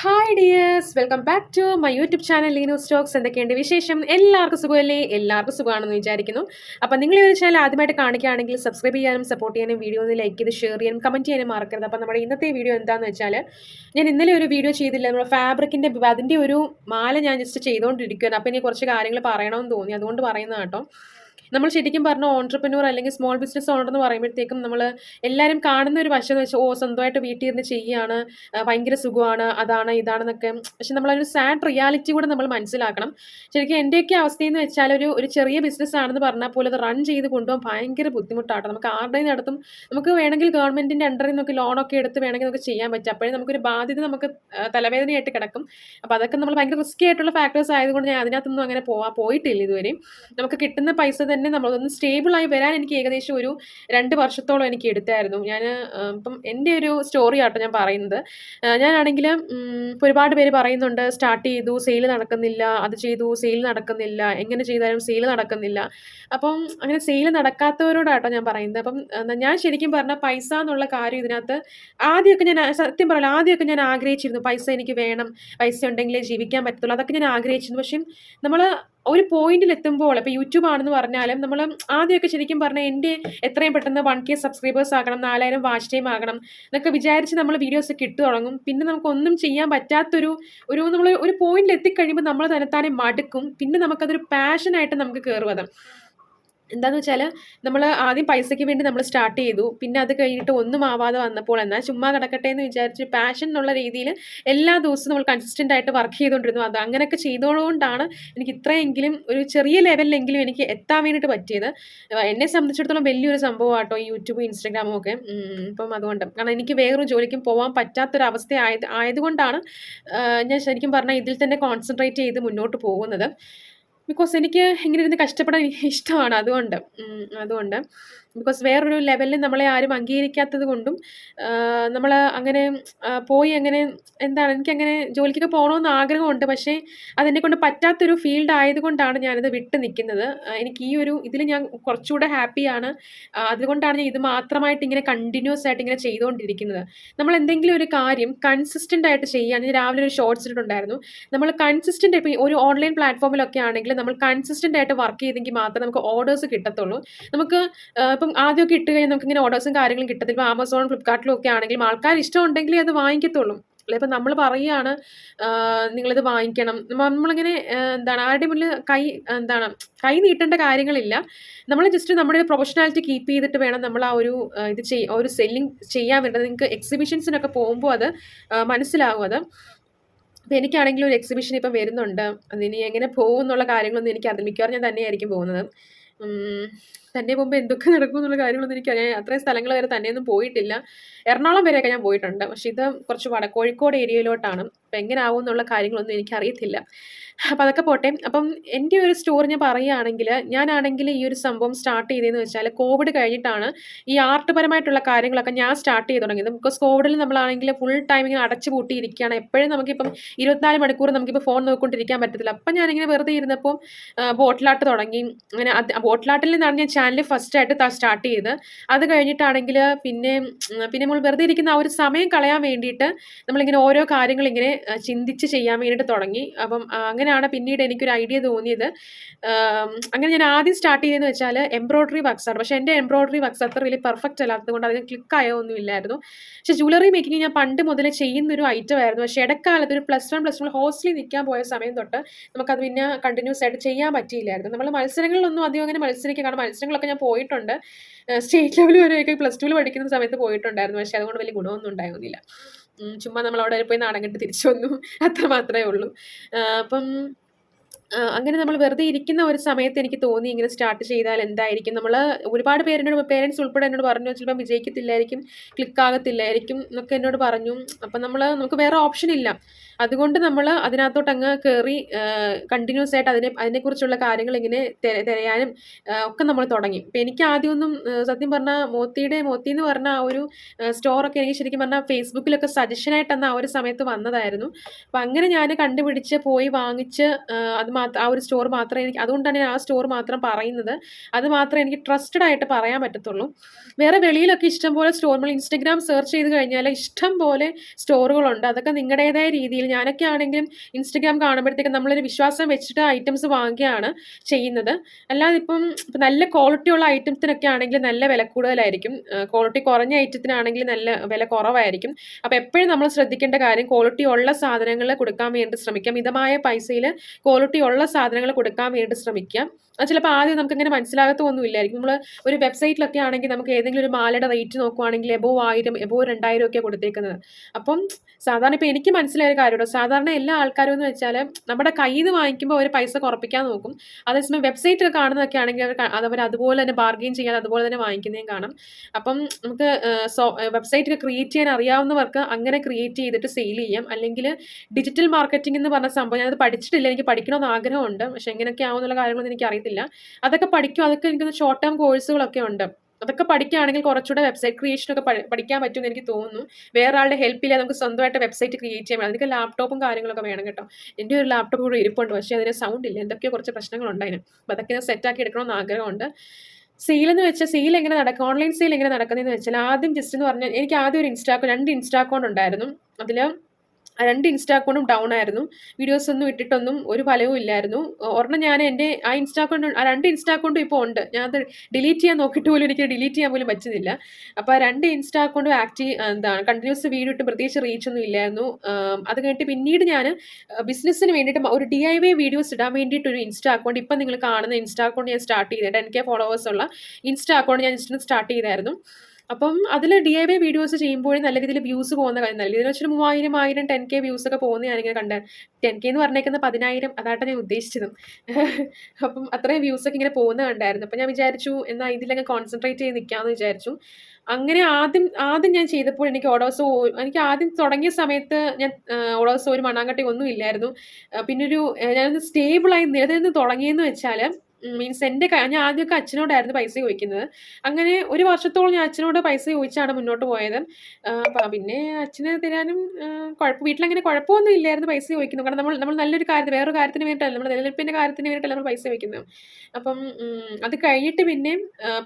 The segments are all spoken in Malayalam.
Hi dears welcome back to my YouTube channel ലീനോ സ്റ്റോക്സ് എന്തൊക്കെയുണ്ട് വിശേഷം? എല്ലാവർക്കും സുഖമല്ലേ? എല്ലാവർക്കും സുഖമാണെന്ന് വിചാരിക്കുന്നു. അപ്പം നിങ്ങൾ ഈ ചാനൽ ആദ്യമായിട്ട് കാണിക്കുകയാണെങ്കിൽ സബ്സ്ക്രൈബ് ചെയ്യാനും സപ്പോർട്ട് ചെയ്യാനും വീഡിയോ ഒന്ന് ലൈക്ക് ചെയ്ത് ഷെയർ ചെയ്യാനും കമന്റ് ചെയ്യാനും മറക്കരുത്. അപ്പം നമ്മുടെ ഇന്നത്തെ വീഡിയോ എന്താണെന്ന് വെച്ചാൽ ഞാൻ ഇന്നലെ ഒരു വീഡിയോ ചെയ്തില്ല നമ്മുടെ ഫാബ്രിക്കിന്റെ അതിന്റെ ഒരു മാല ഞാൻ ജസ്റ്റ് ചെയ്തുകൊണ്ടിരിക്കുകയാണ് അപ്പം ഇനി കുറച്ച് കാര്യങ്ങൾ പറയണമെന്ന് തോന്നി. അതുകൊണ്ട് പറയുന്നത് കേട്ടോ. നമ്മൾ ശരിക്കും പറഞ്ഞ ഓൺട്രപ്രനൂർ അല്ലെങ്കിൽ സ്മോൾ ബിസിനസ് ഓണർ എന്ന് പറയുമ്പോഴത്തേക്കും നമ്മൾ എല്ലാവരും കാണുന്ന ഒരു വശം എന്ന് വെച്ചാൽ ഓ സ്വന്തമായിട്ട് വീട്ടിൽ ഇരുന്ന് ചെയ്യുകയാണ് ഭയങ്കര സുഖമാണ് അതാണ് ഇതാണെന്നൊക്കെ. പക്ഷെ നമ്മളൊരു സാഡ് റിയാലിറ്റി കൂടെ നമ്മൾ മനസ്സിലാക്കണം. ശരിക്കും എന്റെയൊക്കെ അവസ്ഥയെന്ന് വെച്ചാൽ ഒരു ഒരു ചെറിയ ബിസിനസ് ആണെന്ന് പറഞ്ഞാൽ പോലും അത് റൺ ചെയ്ത് കൊണ്ടുപോകാൻ ഭയങ്കര ബുദ്ധിമുട്ടാട്ടോ. നമുക്ക് ആരുടെ നടത്തും നമുക്ക് വേണമെങ്കിൽ ഗവൺമെന്റിന്റെ അണ്ടറിൽ നിന്നൊക്കെ ലോണൊക്കെ എടുത്ത് വേണമെങ്കിൽ നമുക്ക് ചെയ്യാൻ പറ്റും. അപ്പോഴേ നമുക്കൊരു ബാധ്യത നമുക്ക് തലവേദനയായിട്ട് കിടക്കും. അപ്പോൾ അതൊക്കെ നമ്മൾ ഭയങ്കര റിസ്കി ആയിട്ടുള്ള ഫാക്ടേഴ്സ് ആയതുകൊണ്ട് ഞാൻ അതിനകത്തൊന്നും അങ്ങനെ പോവാ പോയിട്ടില്ല ഇതുവരെയും. നമുക്ക് കിട്ടുന്ന പൈസ തന്നെ നമ്മളൊന്ന് സ്റ്റേബിളായി വരാൻ എനിക്ക് ഏകദേശം ഒരു രണ്ട് വർഷത്തോളം എനിക്ക് എടുത്തായിരുന്നു. ഞാൻ ഇപ്പം എന്റെ ഒരു സ്റ്റോറി ആട്ടോ ഞാൻ പറയുന്നത്. ഞാനാണെങ്കിൽ ഒരുപാട് പേര് പറയുന്നുണ്ട് സ്റ്റാർട്ട് ചെയ്തു സെയിൽ നടക്കുന്നില്ല അത് ചെയ്തു സെയിൽ നടക്കുന്നില്ല എങ്ങനെ ചെയ്താലും സെയിൽ നടക്കുന്നില്ല. അപ്പം അങ്ങനെ സെയിൽ നടക്കാത്തവരോടാട്ടോ ഞാൻ പറയുന്നത്. അപ്പം ഞാൻ ശരിക്കും പറഞ്ഞാൽ പൈസ എന്നുള്ള കാര്യം ഇതിനകത്ത് ആദ്യമൊക്കെ ഞാൻ സത്യം പറയാം ആദ്യമൊക്കെ ഞാൻ ആഗ്രഹിച്ചിരുന്നു. പൈസ എനിക്ക് വേണം പൈസ ഉണ്ടെങ്കിലേ ജീവിക്കാൻ പറ്റത്തുള്ളൂ. അതൊക്കെ ഞാൻ ആഗ്രഹിച്ചിരുന്നു. പക്ഷേ നമ്മൾ ഒരു പോയിന്റിൽ എത്തുമ്പോൾ ഇപ്പോൾ യൂട്യൂബ് ആണെന്ന് പറഞ്ഞാലും നമ്മൾ ആദ്യമൊക്കെ ശരിക്കും പറഞ്ഞാൽ എന്റെ എത്രയും പെട്ടെന്ന് വൺ കെ സബ്സ്ക്രൈബേഴ്സ് ആകണം നാലായിരം വാച്ച് ടൈം ആകണം എന്നൊക്കെ വിചാരിച്ച് നമ്മൾ വീഡിയോസ് ഒക്കെ ഇട്ട് തുടങ്ങും. പിന്നെ നമുക്ക് ഒന്നും ചെയ്യാൻ പറ്റാത്തൊരു ഒരു നമ്മൾ ഒരു പോയിന്റിൽ എത്തിക്കഴിയുമ്പോൾ നമ്മൾ തന്നെത്താനെ മടുക്കും. പിന്നെ നമുക്കതൊരു പാഷനായിട്ട് നമുക്ക് കയറും അത് എന്താന്ന് വെച്ചാൽ നമ്മൾ ആദ്യം പൈസയ്ക്ക് വേണ്ടി നമ്മൾ സ്റ്റാർട്ട് ചെയ്തു. പിന്നെ അത് കഴിഞ്ഞിട്ട് ഒന്നും ആവാതെ വന്നപ്പോൾ എന്നാൽ ചുമ്മാ കിടക്കട്ടെ എന്ന് വിചാരിച്ച് പാഷൻ എന്നുള്ള രീതിയിൽ എല്ലാ ദിവസവും നമ്മൾ കൺസിസ്റ്റന്റ് ആയിട്ട് വർക്ക് ചെയ്തുകൊണ്ടിരുന്നു അത് അങ്ങനെയൊക്കെ ചെയ്തതുകൊണ്ടാണ് എനിക്ക് ഇത്രയെങ്കിലും ഒരു ചെറിയ ലെവലിലെങ്കിലും എനിക്ക് എത്താൻ വേണ്ടിയിട്ട് പറ്റിയത്. എന്നെ സംബന്ധിച്ചിടത്തോളം വലിയൊരു സംഭവമാട്ടോ യൂട്യൂബും ഇൻസ്റ്റാഗ്രാമും ഒക്കെ. ഇപ്പം അതുകൊണ്ട്. കാരണം എനിക്ക് വേറൊരു ജോലിക്കും പോകാൻ പറ്റാത്തൊരവസ്ഥ ആയത് ആയതുകൊണ്ടാണ് ഞാൻ ശരിക്കും പറഞ്ഞാൽ ഇതിൽ തന്നെ കോൺസെൻട്രേറ്റ് ചെയ്ത് മുന്നോട്ട് പോകുന്നത്. ബിക്കോസ് എനിക്ക് ഇങ്ങനെ ഇരുന്ന് കഷ്ടപ്പെടാൻ ഇഷ്ടമാണ് അതുകൊണ്ട്. അതുകൊണ്ട്. ബിക്കോസ് വേറൊരു ലെവലിൽ നമ്മളെ ആരും അംഗീകരിക്കാത്തത് കൊണ്ടും നമ്മൾ അങ്ങനെ പോയി അങ്ങനെ എന്താണ് എനിക്കങ്ങനെ ജോലിക്കൊക്കെ പോകണമെന്ന് ആഗ്രഹമുണ്ട്. പക്ഷേ അതെന്നെ കൊണ്ട് പറ്റാത്തൊരു ഫീൽഡ് ആയതുകൊണ്ടാണ് ഞാനിത് വിട്ട് നിൽക്കുന്നത്. എനിക്ക് ഈ ഒരു ഇതിൽ ഞാൻ കുറച്ചുകൂടെ ഹാപ്പിയാണ് അതുകൊണ്ടാണ് ഞാൻ ഇത് മാത്രമായിട്ട് ഇങ്ങനെ കണ്ടിന്യൂസ് ആയിട്ട് ഇങ്ങനെ ചെയ്തുകൊണ്ടിരിക്കുന്നത്. നമ്മൾ എന്തെങ്കിലും ഒരു കാര്യം കൺസിസ്റ്റന്റ് ആയിട്ട് ചെയ്യുക ഞാൻ രാവിലെ ഒരു ഷോർട്സ് ഇട്ടിട്ടുണ്ടായിരുന്നു. നമ്മൾ കൺസിസ്റ്റന്റ് ഇപ്പോൾ ഒരു ഓൺലൈൻ പ്ലാറ്റ്ഫോമിലൊക്കെ ആണെങ്കിൽ നമ്മൾ കൺസിസ്റ്റന്റ് ആയിട്ട് വർക്ക് ചെയ്തെങ്കിൽ മാത്രമേ നമുക്ക് ഓർഡേഴ്സ് കിട്ടത്തുള്ളൂ. നമുക്ക് ആ, ഇപ്പം ആദ്യമൊക്കെ ഇട്ട് കഴിഞ്ഞാൽ നമുക്ക് ഇങ്ങനെ ഓർഡേഴ്സും കാര്യങ്ങളും കിട്ടത്തില്ല. ഇപ്പോൾ ആമസോൺ ഫ്ലിപ്കാർട്ടിലും ഒക്കെ ആണെങ്കിലും ആൾക്കാർ ഇഷ്ടമുണ്ടെങ്കിലേ അത് വാങ്ങിക്കത്തുള്ളൂ. അല്ലെ? ഇപ്പം നമ്മൾ പറയുകയാണ് നിങ്ങളിത് വാങ്ങിക്കണം. നമ്മ- നമ്മളിങ്ങനെ എന്താണ് ആരുടെ മുന്നിൽ കൈ എന്താണ് കൈ നീട്ടേണ്ട കാര്യങ്ങളില്ല. നമ്മൾ ജസ്റ്റ് നമ്മുടെ പ്രൊഫഷണാലിറ്റി കീപ്പ് ചെയ്തിട്ട് വേണം നമ്മൾ ആ ഒരു ഇത് ചെയ് ഒരു സെല്ലിങ് ചെയ്യാൻ വേണ്ടത്. നിങ്ങൾക്ക് എക്സിബിഷൻസിനൊക്കെ പോകുമ്പോൾ അത് മനസ്സിലാവും അത്. അപ്പം എനിക്കാണെങ്കിൽ ഒരു എക്സിബിഷൻ ഇപ്പം വരുന്നുണ്ട്. അതിനി എങ്ങനെ പോകും എന്നുള്ള കാര്യങ്ങളൊന്നും എനിക്കറിയില്ല മിക്കവാറും ഞാൻ തന്നെയായിരിക്കും പോകുന്നത്. തന്നെ പോകുമ്പോൾ എന്തൊക്കെ നടക്കും എന്നുള്ള കാര്യങ്ങളൊന്നും എനിക്കറിയാം ഞാൻ അത്രയും സ്ഥലങ്ങൾ വരെ തന്നെയൊന്നും പോയിട്ടില്ല. എറണാകുളം വരെയൊക്കെ ഞാൻ പോയിട്ടുണ്ട്. പക്ഷെ ഇത് കുറച്ച് വട കോഴിക്കോട് ഏരിയയിലോട്ടാണ്. അപ്പം എങ്ങനെ ആവും എന്നുള്ള കാര്യങ്ങളൊന്നും എനിക്കറിയത്തില്ല അപ്പം അതൊക്കെ പോട്ടെ. അപ്പം എന്റെ ഒരു സ്റ്റോറി ഞാൻ പറയുകയാണെങ്കിൽ ഞാനാണെങ്കിൽ ഈ ഒരു സംഭവം സ്റ്റാർട്ട് ചെയ്തതെന്ന് വെച്ചാൽ കോവിഡ് കഴിഞ്ഞിട്ടാണ് ഈ ആർട്ട്പരമായിട്ടുള്ള കാര്യങ്ങളൊക്കെ ഞാൻ സ്റ്റാർട്ട് ചെയ്ത് തുടങ്ങിയത്. ബിക്കോസ് കോവിഡിൽ നമ്മളാണെങ്കിൽ ഫുൾ ടൈം ഇങ്ങനെ അടച്ചു പൂട്ടിയിരിക്കുകയാണ്. എപ്പോഴും നമുക്കിപ്പം ഇരുപത്തിനാല് മണിക്കൂർ നമുക്കിപ്പോൾ ഫോൺ നോക്കിക്കൊണ്ടിരിക്കാൻ പറ്റത്തില്ല. അപ്പം ഞാനിങ്ങനെ വെറുതെ ഇരുന്നപ്പോൾ ബോട്ടിലാട്ട് തുടങ്ങി. അങ്ങനെ ബോട്ടിലാട്ടിൽ നിന്നാണ് ഞാൻ ചാനൽ ഫസ്റ്റ് ആയിട്ട് സ്റ്റാർട്ട് ചെയ്ത്. അത് കഴിഞ്ഞിട്ടാണെങ്കിൽ പിന്നെ പിന്നെ നമ്മൾ വെറുതെ ഇരിക്കുന്ന ആ ഒരു സമയം കളയാൻ വേണ്ടിയിട്ട് നമ്മളിങ്ങനെ ഓരോ കാര്യങ്ങൾ ഇങ്ങനെ ചിന്തിച്ച് ചെയ്യാൻ വേണ്ടിയിട്ട് തുടങ്ങി. അപ്പം അങ്ങനെയാണ് പിന്നീട് എനിക്കൊരു ഐഡിയ തോന്നിയത്. അങ്ങനെ ഞാൻ ആദ്യം സ്റ്റാർട്ട് ചെയ്തതെന്ന് വെച്ചാൽ എംബ്രോയ്ഡറി വർക്ക്സ് ആണ്. പക്ഷേ എന്റെ എംബ്രോയ്ഡറി വർക്ക്സ് അത്ര വലിയ പെർഫെക്റ്റ് അല്ലാത്തത് കൊണ്ട് അതിന് ക്ലിക്കായോ ഒന്നും ഇല്ലായിരുന്നു. പക്ഷേ ജ്വല്ലറി മേക്കിംഗ് ഞാൻ പണ്ട് മുതലേ ചെയ്യുന്നൊരു ഐറ്റം ആയിരുന്നു. പക്ഷേ ഇടക്കാലത്ത് ഒരു പ്ലസ് വൺ പ്ലസ് വൺ ഹോസ്റ്റലിൽ നിൽക്കാൻ പോയ സമയം തൊട്ട് നമുക്കത് പിന്നെ കണ്ടിന്യൂസ് ആയിട്ട് ചെയ്യാൻ പറ്റിയില്ലായിരുന്നു. നമ്മൾ മത്സരങ്ങളിലൊന്നും അധികം അങ്ങനെ മത്സരിക്കുക കാരണം മത്സരങ്ങളൊക്കെ ഞാൻ പോയിട്ടുണ്ട്. സ്റ്റേറ്റ് ലെവൽ വരെയൊക്കെ പ്ലസ് ടുവിൽ പഠിക്കുന്ന സമയത്ത് പോയിട്ടുണ്ടായിരുന്നു. പക്ഷേ അതുകൊണ്ട് വലിയ ഗുണമൊന്നും ഉണ്ടായിരുന്നില്ല. ചുമ്മാ നമ്മൾ അവിടെ പോയി നാടൻ കെട്ടി തിരിച്ചു വന്നു. അത്ര മാത്രമേ ഉള്ളൂ. അപ്പം അങ്ങനെ നമ്മൾ വെറുതെ ഇരിക്കുന്ന ഒരു സമയത്ത് എനിക്ക് തോന്നി ഇങ്ങനെ സ്റ്റാർട്ട് ചെയ്താൽ എന്തായിരിക്കും? നമ്മൾ ഒരുപാട് പേരെന്നോട് പേരൻസ് ഉൾപ്പെടെ എന്നോട് പറഞ്ഞു ചിലപ്പം വിജയിക്കത്തില്ലായിരിക്കും ക്ലിക്കാകത്തില്ലായിരിക്കും എന്നൊക്കെ എന്നോട് പറഞ്ഞു. അപ്പം നമ്മൾ നമുക്ക് വേറെ ഓപ്ഷൻ ഇല്ല. അതുകൊണ്ട് നമ്മൾ അതിനകത്തോട്ട് അങ്ങ് കയറി കണ്ടിന്യൂസ് ആയിട്ട് അതിനെ അതിനെക്കുറിച്ചുള്ള കാര്യങ്ങൾ ഇങ്ങനെ തെര- തിരയാനും ഒക്കെ നമ്മൾ തുടങ്ങി. ഇപ്പം എനിക്ക് ആദ്യമൊന്നും സത്യം പറഞ്ഞാൽ മോത്തിയുടെ മോത്തി എന്ന് പറഞ്ഞ ആ ഒരു സ്റ്റോറൊക്കെ എനിക്ക് ശരിക്കും പറഞ്ഞാൽ ഫേസ്ബുക്കിലൊക്കെ സജഷനായിട്ടെന്ന് ആ ഒരു സമയത്ത് വന്നതായിരുന്നു. അപ്പം അങ്ങനെ ഞാൻ കണ്ടുപിടിച്ച് പോയി വാങ്ങിച്ച് അത് മാത്രം ആ ഒരു സ്റ്റോർ മാത്രമേ എനിക്ക് അതുകൊണ്ടാണ് ഞാൻ ആ സ്റ്റോർ മാത്രം പറയുന്നത്. അത് മാത്രമേ എനിക്ക് ട്രസ്റ്റഡ് ആയിട്ട് പറയാൻ പറ്റത്തുള്ളൂ. വേറെ വെളിയിലൊക്കെ ഇഷ്ടം പോലെ സ്റ്റോർ നമ്മൾ ഇൻസ്റ്റഗ്രാം സെർച്ച് ചെയ്ത് കഴിഞ്ഞാൽ ഇഷ്ടം പോലെ സ്റ്റോറുകളുണ്ട്. അതൊക്കെ നിങ്ങളുടേതായ രീതിയിൽ ഞാനൊക്കെ ആണെങ്കിലും ഇൻസ്റ്റഗ്രാം കാണുമ്പോഴത്തേക്ക് നമ്മളൊരു വിശ്വാസം വെച്ചിട്ട് ഐറ്റംസ് വാങ്ങുകയാണ് ചെയ്യുന്നത്. അല്ലാതെ ഇപ്പം നല്ല ക്വാളിറ്റി ഉള്ള ഐറ്റംസിനൊക്കെ ആണെങ്കിൽ നല്ല വില കൂടുതലായിരിക്കും. ക്വാളിറ്റി കുറഞ്ഞ ഐറ്റത്തിനാണെങ്കിൽ നല്ല വില കുറവായിരിക്കും. അപ്പോൾ എപ്പോഴും നമ്മൾ ശ്രദ്ധിക്കേണ്ട കാര്യം ക്വാളിറ്റി ഉള്ള സാധനങ്ങൾ കൊടുക്കാൻ വേണ്ടി ശ്രമിക്കാം. മിതമായ പൈസയിൽ ക്വാളിറ്റി ഉള്ള സാധനങ്ങൾ കൊടുക്കാൻ വേണ്ടി ശ്രമിക്കാം. അത് ചിലപ്പോൾ ആദ്യം നമുക്ക് ഇങ്ങനെ മനസ്സിലാകത്തൊന്നും ഇല്ലായിരിക്കും നമ്മൾ ഒരു വെബ്സൈറ്റിലൊക്കെ ആണെങ്കിൽ നമുക്ക് ഏതെങ്കിലും ഒരു മാലയുടെ റേറ്റ് നോക്കുവാണെങ്കിൽ എബോ ആയിരം എബോ രണ്ടായിരം ഒക്കെ കൊടുത്തേക്കുന്നത്. അപ്പം സാധാരണ ഇപ്പോൾ എനിക്ക് മനസ്സിലായ ഒരു കാര്യമുണ്ടോ. സാധാരണ എല്ലാ ആൾക്കാരും എന്ന് വെച്ചാൽ നമ്മുടെ കയ്യിൽ നിന്ന് വാങ്ങിക്കുമ്പോൾ അവർ പൈസ കുറപ്പിക്കാൻ നോക്കും. അതേസമയം വെബ്സൈറ്റിൽ കാണുന്നതൊക്കെ ആണെങ്കിൽ അവർ അവർ അതുപോലെ തന്നെ ബാർഗെയിൻ ചെയ്യാതെ അതുപോലെ തന്നെ വാങ്ങിക്കുന്നതും കാണും. അപ്പം നമുക്ക് സോ വെബ്സൈറ്റ് ക്രിയേറ്റ് ചെയ്യാൻ അറിയാവുന്നവർക്ക് അങ്ങനെ ക്രിയേറ്റ് ചെയ്തിട്ട് സെയിൽ ചെയ്യാം. അല്ലെങ്കിൽ ഡിജിറ്റൽ മാർക്കറ്റിംഗ് എന്ന് പറഞ്ഞ സംഭവം ഞാനത് പഠിച്ചിട്ടില്ല. എനിക്ക് പഠിക്കണമെന്ന് ആഗ്രഹമുണ്ട്. പക്ഷേ എങ്ങനെയൊക്കെ ആവുന്നുള്ള കാര്യങ്ങളൊന്നും എനിക്ക് അറിയത്തില്ല അതൊക്കെ പഠിക്കും. അതൊക്കെ എനിക്ക് ഷോർട്ട് ടേം കോഴ്സുകളൊക്കെ ഉണ്ട്. അതൊക്കെ പഠിക്കുകയാണെങ്കിൽ കുറച്ചുകൂടെ വെബ്സൈറ്റ് ക്രിയേഷൻ ഒക്കെ പഠിക്കാൻ പറ്റുമെന്ന് എനിക്ക് തോന്നുന്നു. വേറെ ആളുടെ ഹെൽപ്പ് ഇല്ലാതെ നമുക്ക് സ്വന്തമായിട്ട് വെബ്സൈറ്റ് ക്രിയേറ്റ് ചെയ്യാൻ അതിന് ലാപ്ടോപ്പും കാര്യങ്ങളൊക്കെ വേണം കേട്ടോ. എന്റെ ഒരു ലാപ്ടോപ്പ് കൂടെ ഇരിപ്പുണ്ട്. പക്ഷേ അതിന് സൗണ്ട് ഇല്ല. എന്തൊക്കെയോ കുറച്ച് പ്രശ്നങ്ങളുണ്ട് അതിന്. അപ്പോൾ അതൊക്കെ സെറ്റാക്കി എടുക്കണമെന്ന് ആഗ്രഹമുണ്ട്. സെയിൽ എന്ന് വെച്ചാൽ സെയിൽ എങ്ങനെ നടക്കും? ഓൺലൈൻ സെയിൽ എങ്ങനെ നടക്കുന്നതെന്ന് വെച്ചാൽ ആദ്യം ജസ്റ്റ് എന്ന് പറഞ്ഞാൽ എനിക്ക് ആദ്യം ഒരു ഇൻസ്റ്റാ രണ്ട് ഇൻസ്റ്റാ അക്കൗണ്ട് ഉണ്ടായിരുന്നു. അതിൽ രണ്ട് ഇൻസ്റ്റാ അക്കൗണ്ടും ഡൗൺ ആയിരുന്നു. വീഡിയോസ് ഒന്നും ഇട്ടിട്ടൊന്നും ഒരു ഫലവും ഇല്ലായിരുന്നു. ഒരെണ്ണം ഞാൻ എന്റെ ആ ഇൻസ്റ്റാ അക്കൗണ്ട് ആ രണ്ട് ഇൻസ്റ്റാ അക്കൗണ്ടും ഇപ്പോൾ ഉണ്ട്. ഞാൻ അത് ഡിലീറ്റ് ചെയ്യാൻ നോക്കിയിട്ട് പോലും എനിക്ക് ഡിലീറ്റ് ചെയ്യാൻ പോലും പറ്റുന്നില്ല. അപ്പോൾ രണ്ട് ഇൻസ്റ്റാ അക്കൗണ്ടും ആക്റ്റീവ് എന്താണ് കണ്ടിന്യൂസ് വീഡിയോ ഇട്ട് പ്രത്യേകിച്ച് റീച്ച് ഒന്നും ഇല്ലായിരുന്നു. അത് കഴിഞ്ഞിട്ട് പിന്നീട് ഞാൻ ബിസിനസ്സിന് വേണ്ടിയിട്ട് ഒരു ഡി ഐ വൈ വീഡിയോസ് ഇടാൻ വേണ്ടിയിട്ട് ഒരു ഇൻസ്റ്റാ അക്കൗണ്ട് ഇപ്പം നിങ്ങൾ കാണുന്ന ഇൻസ്റ്റാ അക്കൗണ്ട് ഞാൻ സ്റ്റാർട്ട് ചെയ്തത് ടെൻ കെ ഫോളോവേഴ്സ് ഉള്ള ഇൻസ്റ്റാ അക്കൗണ്ട് ഞാൻ ജസ്റ്റ് സ്റ്റാർട്ട് ചെയ്തായിരുന്നു. അപ്പം അതിൽ ഡി ഐ വൈ വീഡിയോസ് ചെയ്യുമ്പോഴും നല്ല രീതിയിൽ വ്യൂസ് പോകുന്ന കാര്യം. നല്ല രീതിയിൽ വെച്ചിട്ട് മൂവായിരം ആയിരം ടെൻ കെ വ്യൂസ് ഒക്കെ പോകുന്ന ഞാനിങ്ങനെ കണ്ട. ടെൻ കെ എന്ന് പറഞ്ഞേക്കുന്ന പതിനായിരം അതാട്ടെ ഞാൻ ഉദ്ദേശിച്ചതും. അപ്പം അത്രയും വ്യൂസ് ഒക്കെ ഇങ്ങനെ പോകുന്ന കണ്ടായിരുന്നു. അപ്പം ഞാൻ വിചാരിച്ചു എന്നാൽ ഇതിലങ്ങ് കോൺസെൻട്രേറ്റ് ചെയ്ത് നിൽക്കാമെന്ന് വിചാരിച്ചു. അങ്ങനെ ആദ്യം ആദ്യം ഞാൻ ചെയ്തപ്പോൾ എനിക്ക് ഓഡോസോ എനിക്ക് ആദ്യം തുടങ്ങിയ സമയത്ത് ഞാൻ ഓഡോസോ ഒരു മണ്ണാങ്കട്ടി ഒന്നും ഇല്ലായിരുന്നു. പിന്നൊരു ഞാനൊന്ന് സ്റ്റേബിളായി നിലനിന്ന് തുടങ്ങിയെന്ന് വെച്ചാൽ മീൻസ് എന്റെ ഞാൻ ആദ്യമൊക്കെ അച്ഛനോടായിരുന്നു പൈസ ചോദിക്കുന്നത്. അങ്ങനെ ഒരു വർഷത്തോളം ഞാൻ അച്ഛനോട് പൈസ ചോദിച്ചാണ് മുന്നോട്ട് പോയത്. പിന്നെ അച്ഛന് തരാനും കുഴപ്പം വീട്ടിലങ്ങനെ കുഴപ്പമൊന്നും ഇല്ലായിരുന്നു പൈസ ചോദിക്കുന്നത് കാരണം നമ്മൾ നമ്മൾ നല്ലൊരു കാര്യത്തിന് വേറൊരു കാര്യത്തിന് വേണ്ടിയിട്ടല്ല നമ്മൾ നിലനിൽപ്പിന്റെ കാര്യത്തിന് വേണ്ടിയിട്ടല്ല നമ്മൾ പൈസ ചോദിക്കുന്നത്. അപ്പം അത് കഴിഞ്ഞിട്ട് പിന്നെ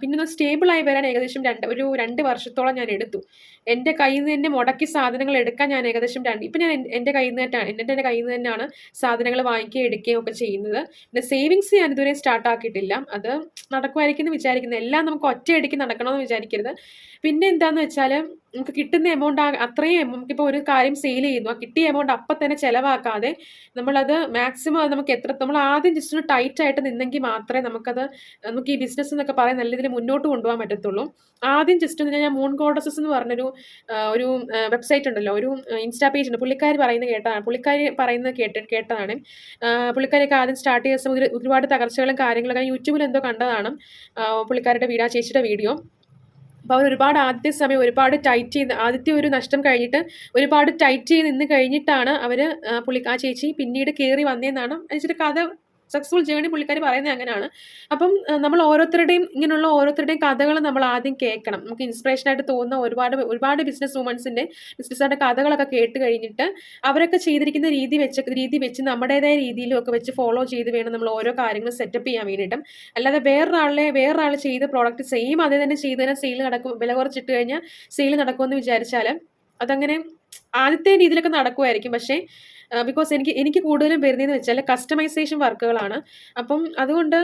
പിന്നെ സ്റ്റേബിളായി വരാൻ ഏകദേശം രണ്ട് ഒരു രണ്ട് വർഷത്തോളം ഞാൻ എടുത്തു. എന്റെ കയ്യിൽ നിന്ന് തന്നെ മുടക്കി സാധനങ്ങൾ എടുക്കാൻ ഞാൻ ഏകദേശം രണ്ട് ഇപ്പം ഞാൻ എന്റെ കയ്യിൽ നിന്ന് എന്റെ എന്റെ കയ്യിൽ നിന്ന് തന്നെയാണ് സാധനങ്ങൾ വാങ്ങിക്കുകയും എടുക്കുകയും ഒക്കെ ചെയ്യുന്നത്. പിന്നെ സേവിങ്സ് ഞാൻ ഇതുവരെ സ്റ്റാർട്ട് ആക്കിയിട്ടില്ല അത് നടക്കുമായിരിക്കും എന്ന് വിചാരിക്കുന്നത് എല്ലാം നമുക്ക് ഒറ്റയടിക്ക് നടക്കണമെന്ന് വിചാരിക്കരുത്. പിന്നെ എന്താന്ന് വെച്ചാൽ നമുക്ക് കിട്ടുന്ന എമൗണ്ട് അത്രയും നമുക്കിപ്പോൾ ഒരു കാര്യം സെയിൽ ചെയ്യുന്നു. ആ കിട്ടിയ എമൗണ്ട് അപ്പം തന്നെ ചിലവാക്കാതെ നമ്മളത് മാക്സിമം അത് നമുക്ക് എത്ര നമ്മൾ ആദ്യം ജസ്റ്റ് ഒന്ന് ടൈറ്റ് ആയിട്ട് നിന്നെങ്കിൽ മാത്രമേ നമുക്കത് നമുക്ക് ഈ ബിസിനസ് എന്നൊക്കെ പറയാൻ നല്ല രീതിയിൽ മുന്നോട്ട് കൊണ്ടുപോകാൻ പറ്റത്തുള്ളൂ. ആദ്യം ജസ്റ്റ് ഒന്ന് ഞാൻ മൂൺ ഗോഡസസ് എന്ന് പറഞ്ഞൊരു ഒരു വെബ്സൈറ്റ് ഉണ്ടല്ലോ. ഒരു ഇൻസ്റ്റാ പേജ് ഉണ്ട്. പുള്ളിക്കാരി പറയുന്നത് കേട്ടതാണ്. പുള്ളിക്കാരി പറയുന്നത് കേട്ട് കേട്ടതാണ്. പുള്ളിക്കാരിയൊക്കെ ആദ്യം സ്റ്റാർട്ട് ചെയ്ത സമയത്ത് ഒരുപാട് തകർച്ചകളും കാര്യങ്ങളൊക്കെ യൂട്യൂബിൽ എന്തോ കണ്ടതാണ് പുള്ളിക്കാരുടെ വീടാ ചേച്ചിയുടെ വീഡിയോ. അപ്പോൾ അവർ ഒരുപാട് ആദ്യ സമയം ഒരുപാട് ടൈറ്റ് ചെയ്ത് ആദ്യത്തെ ഒരു നഷ്ടം കഴിഞ്ഞിട്ട് ഒരുപാട് ടൈറ്റ് ചെയ്ത് നിന്ന് കഴിഞ്ഞിട്ടാണ് അവർ പുള്ളി ആ ചേച്ചി പിന്നീട് കയറി വന്നതെന്നാണ് അതിച്ചിട്ട് കഥ സക്സസ്ഫുൾ ജേണി പുള്ളിക്കാർ പറയുന്നത് അങ്ങനെയാണ്. അപ്പം നമ്മൾ ഓരോരുത്തരുടെയും ഇങ്ങനെയുള്ള ഓരോരുത്തരുടെയും കഥകൾ നമ്മൾ ആദ്യം കേൾക്കണം. നമുക്ക് ഇൻസ്പിറേഷൻ ആയിട്ട് തോന്നുന്ന ഒരുപാട് ഒരുപാട് ബിസിനസ് വുമൻസിന്റെ ബിസിനസ്സുകാരുടെ കഥകളൊക്കെ കേട്ട് കഴിഞ്ഞിട്ട് അവരൊക്കെ ചെയ്തിരിക്കുന്ന രീതി വെച്ച് രീതി വെച്ച് നമ്മുടേതായ രീതിയിലും ഒക്കെ വെച്ച് ഫോളോ ചെയ്ത് വേണം നമ്മൾ ഓരോ കാര്യങ്ങളും സെറ്റപ്പ് ചെയ്യാൻ വേണ്ടിയിട്ടും. അല്ലാതെ വേറൊരാളെ വേറൊരാൾ ചെയ്ത പ്രോഡക്റ്റ് സെയിം അതേ തന്നെ ചെയ്ത് തന്നെ സെയിൽ നടക്കും വില കുറച്ചിട്ട് കഴിഞ്ഞാൽ സെയിൽ നടക്കുമെന്ന് വിചാരിച്ചാൽ അതങ്ങനെ ആദ്യത്തെ രീതിയിലൊക്കെ നടക്കുമായിരിക്കും. പക്ഷേ ബിക്കോസ് എനിക്ക് എനിക്ക് കൂടുതലും വരുന്നതെന്ന് വെച്ചാൽ കസ്റ്റമൈസേഷൻ വർക്കുകളാണ്. അപ്പം അതുകൊണ്ട്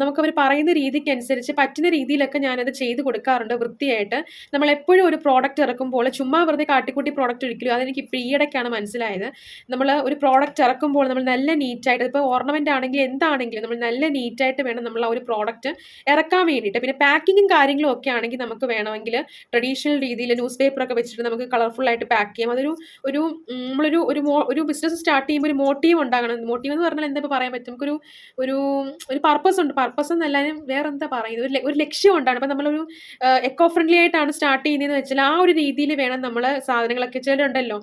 നമുക്കവർ പറയുന്ന രീതിക്ക് അനുസരിച്ച് പറ്റുന്ന രീതിയിലൊക്കെ ഞാനത് ചെയ്ത് കൊടുക്കാറുണ്ട് വൃത്തിയായിട്ട്. നമ്മൾ എപ്പോഴും ഒരു പ്രോഡക്റ്റ് ഇറക്കുമ്പോൾ ചുമ്മാ വെറുതെ കാട്ടിക്കൂട്ടി പ്രോഡക്റ്റ് ഒരിക്കലും അതെനിക്ക് ഇപ്പോൾ ഈയിടയ്ക്കാണ് മനസ്സിലായത്. നമ്മൾ ഒരു പ്രോഡക്റ്റ് ഇറക്കുമ്പോൾ നമ്മൾ നല്ല നീറ്റായിട്ട് ഇപ്പോൾ ഓർണമെന്റ് ആണെങ്കിലും എന്താണെങ്കിലും നമ്മൾ നല്ല നീറ്റായിട്ട് വേണം നമ്മൾ ആ ഒരു പ്രോഡക്റ്റ് ഇറക്കാൻ വേണ്ടിയിട്ട്. പിന്നെ പാക്കിങ്ങും കാര്യങ്ങളും ഒക്കെ ആണെങ്കിൽ നമുക്ക് വേണമെങ്കിൽ ട്രഡീഷണൽ രീതിയിൽ ന്യൂസ് പേപ്പറൊക്കെ വെച്ചിട്ട് നമുക്ക് കളർഫുള്ളായിട്ട് പാക്ക് ചെയ്യാം. അതൊരു ഒരു നമ്മളൊരു ഒരു ഒരു ബിസിനസ് സ്റ്റാർട്ട് ചെയ്യുമ്പോൾ ഒരു മോട്ടീവ് ഉണ്ടാകണം. മോട്ടീവ് എന്ന് പറഞ്ഞാൽ എന്താ പറയാൻ പറ്റും? നമുക്കൊരു ഒരു ഒരു പർപ്പസ് ഉണ്ട്. പർപ്പസ് എന്നല്ലാതെ വേറെ എന്താ പറയുന്നത്? ഒരു ഒരു ലക്ഷ്യം ഉണ്ടാണ് അപ്പോൾ നമ്മളൊരു എക്കോ ഫ്രണ്ട്ലി ആയിട്ടാണ് സ്റ്റാർട്ട് ചെയ്യുന്നതെന്ന് വെച്ചാൽ ആ ഒരു രീതിയിൽ വേണം നമ്മൾ സാധനങ്ങളൊക്കെ ചിലരുണ്ടല്ലോ.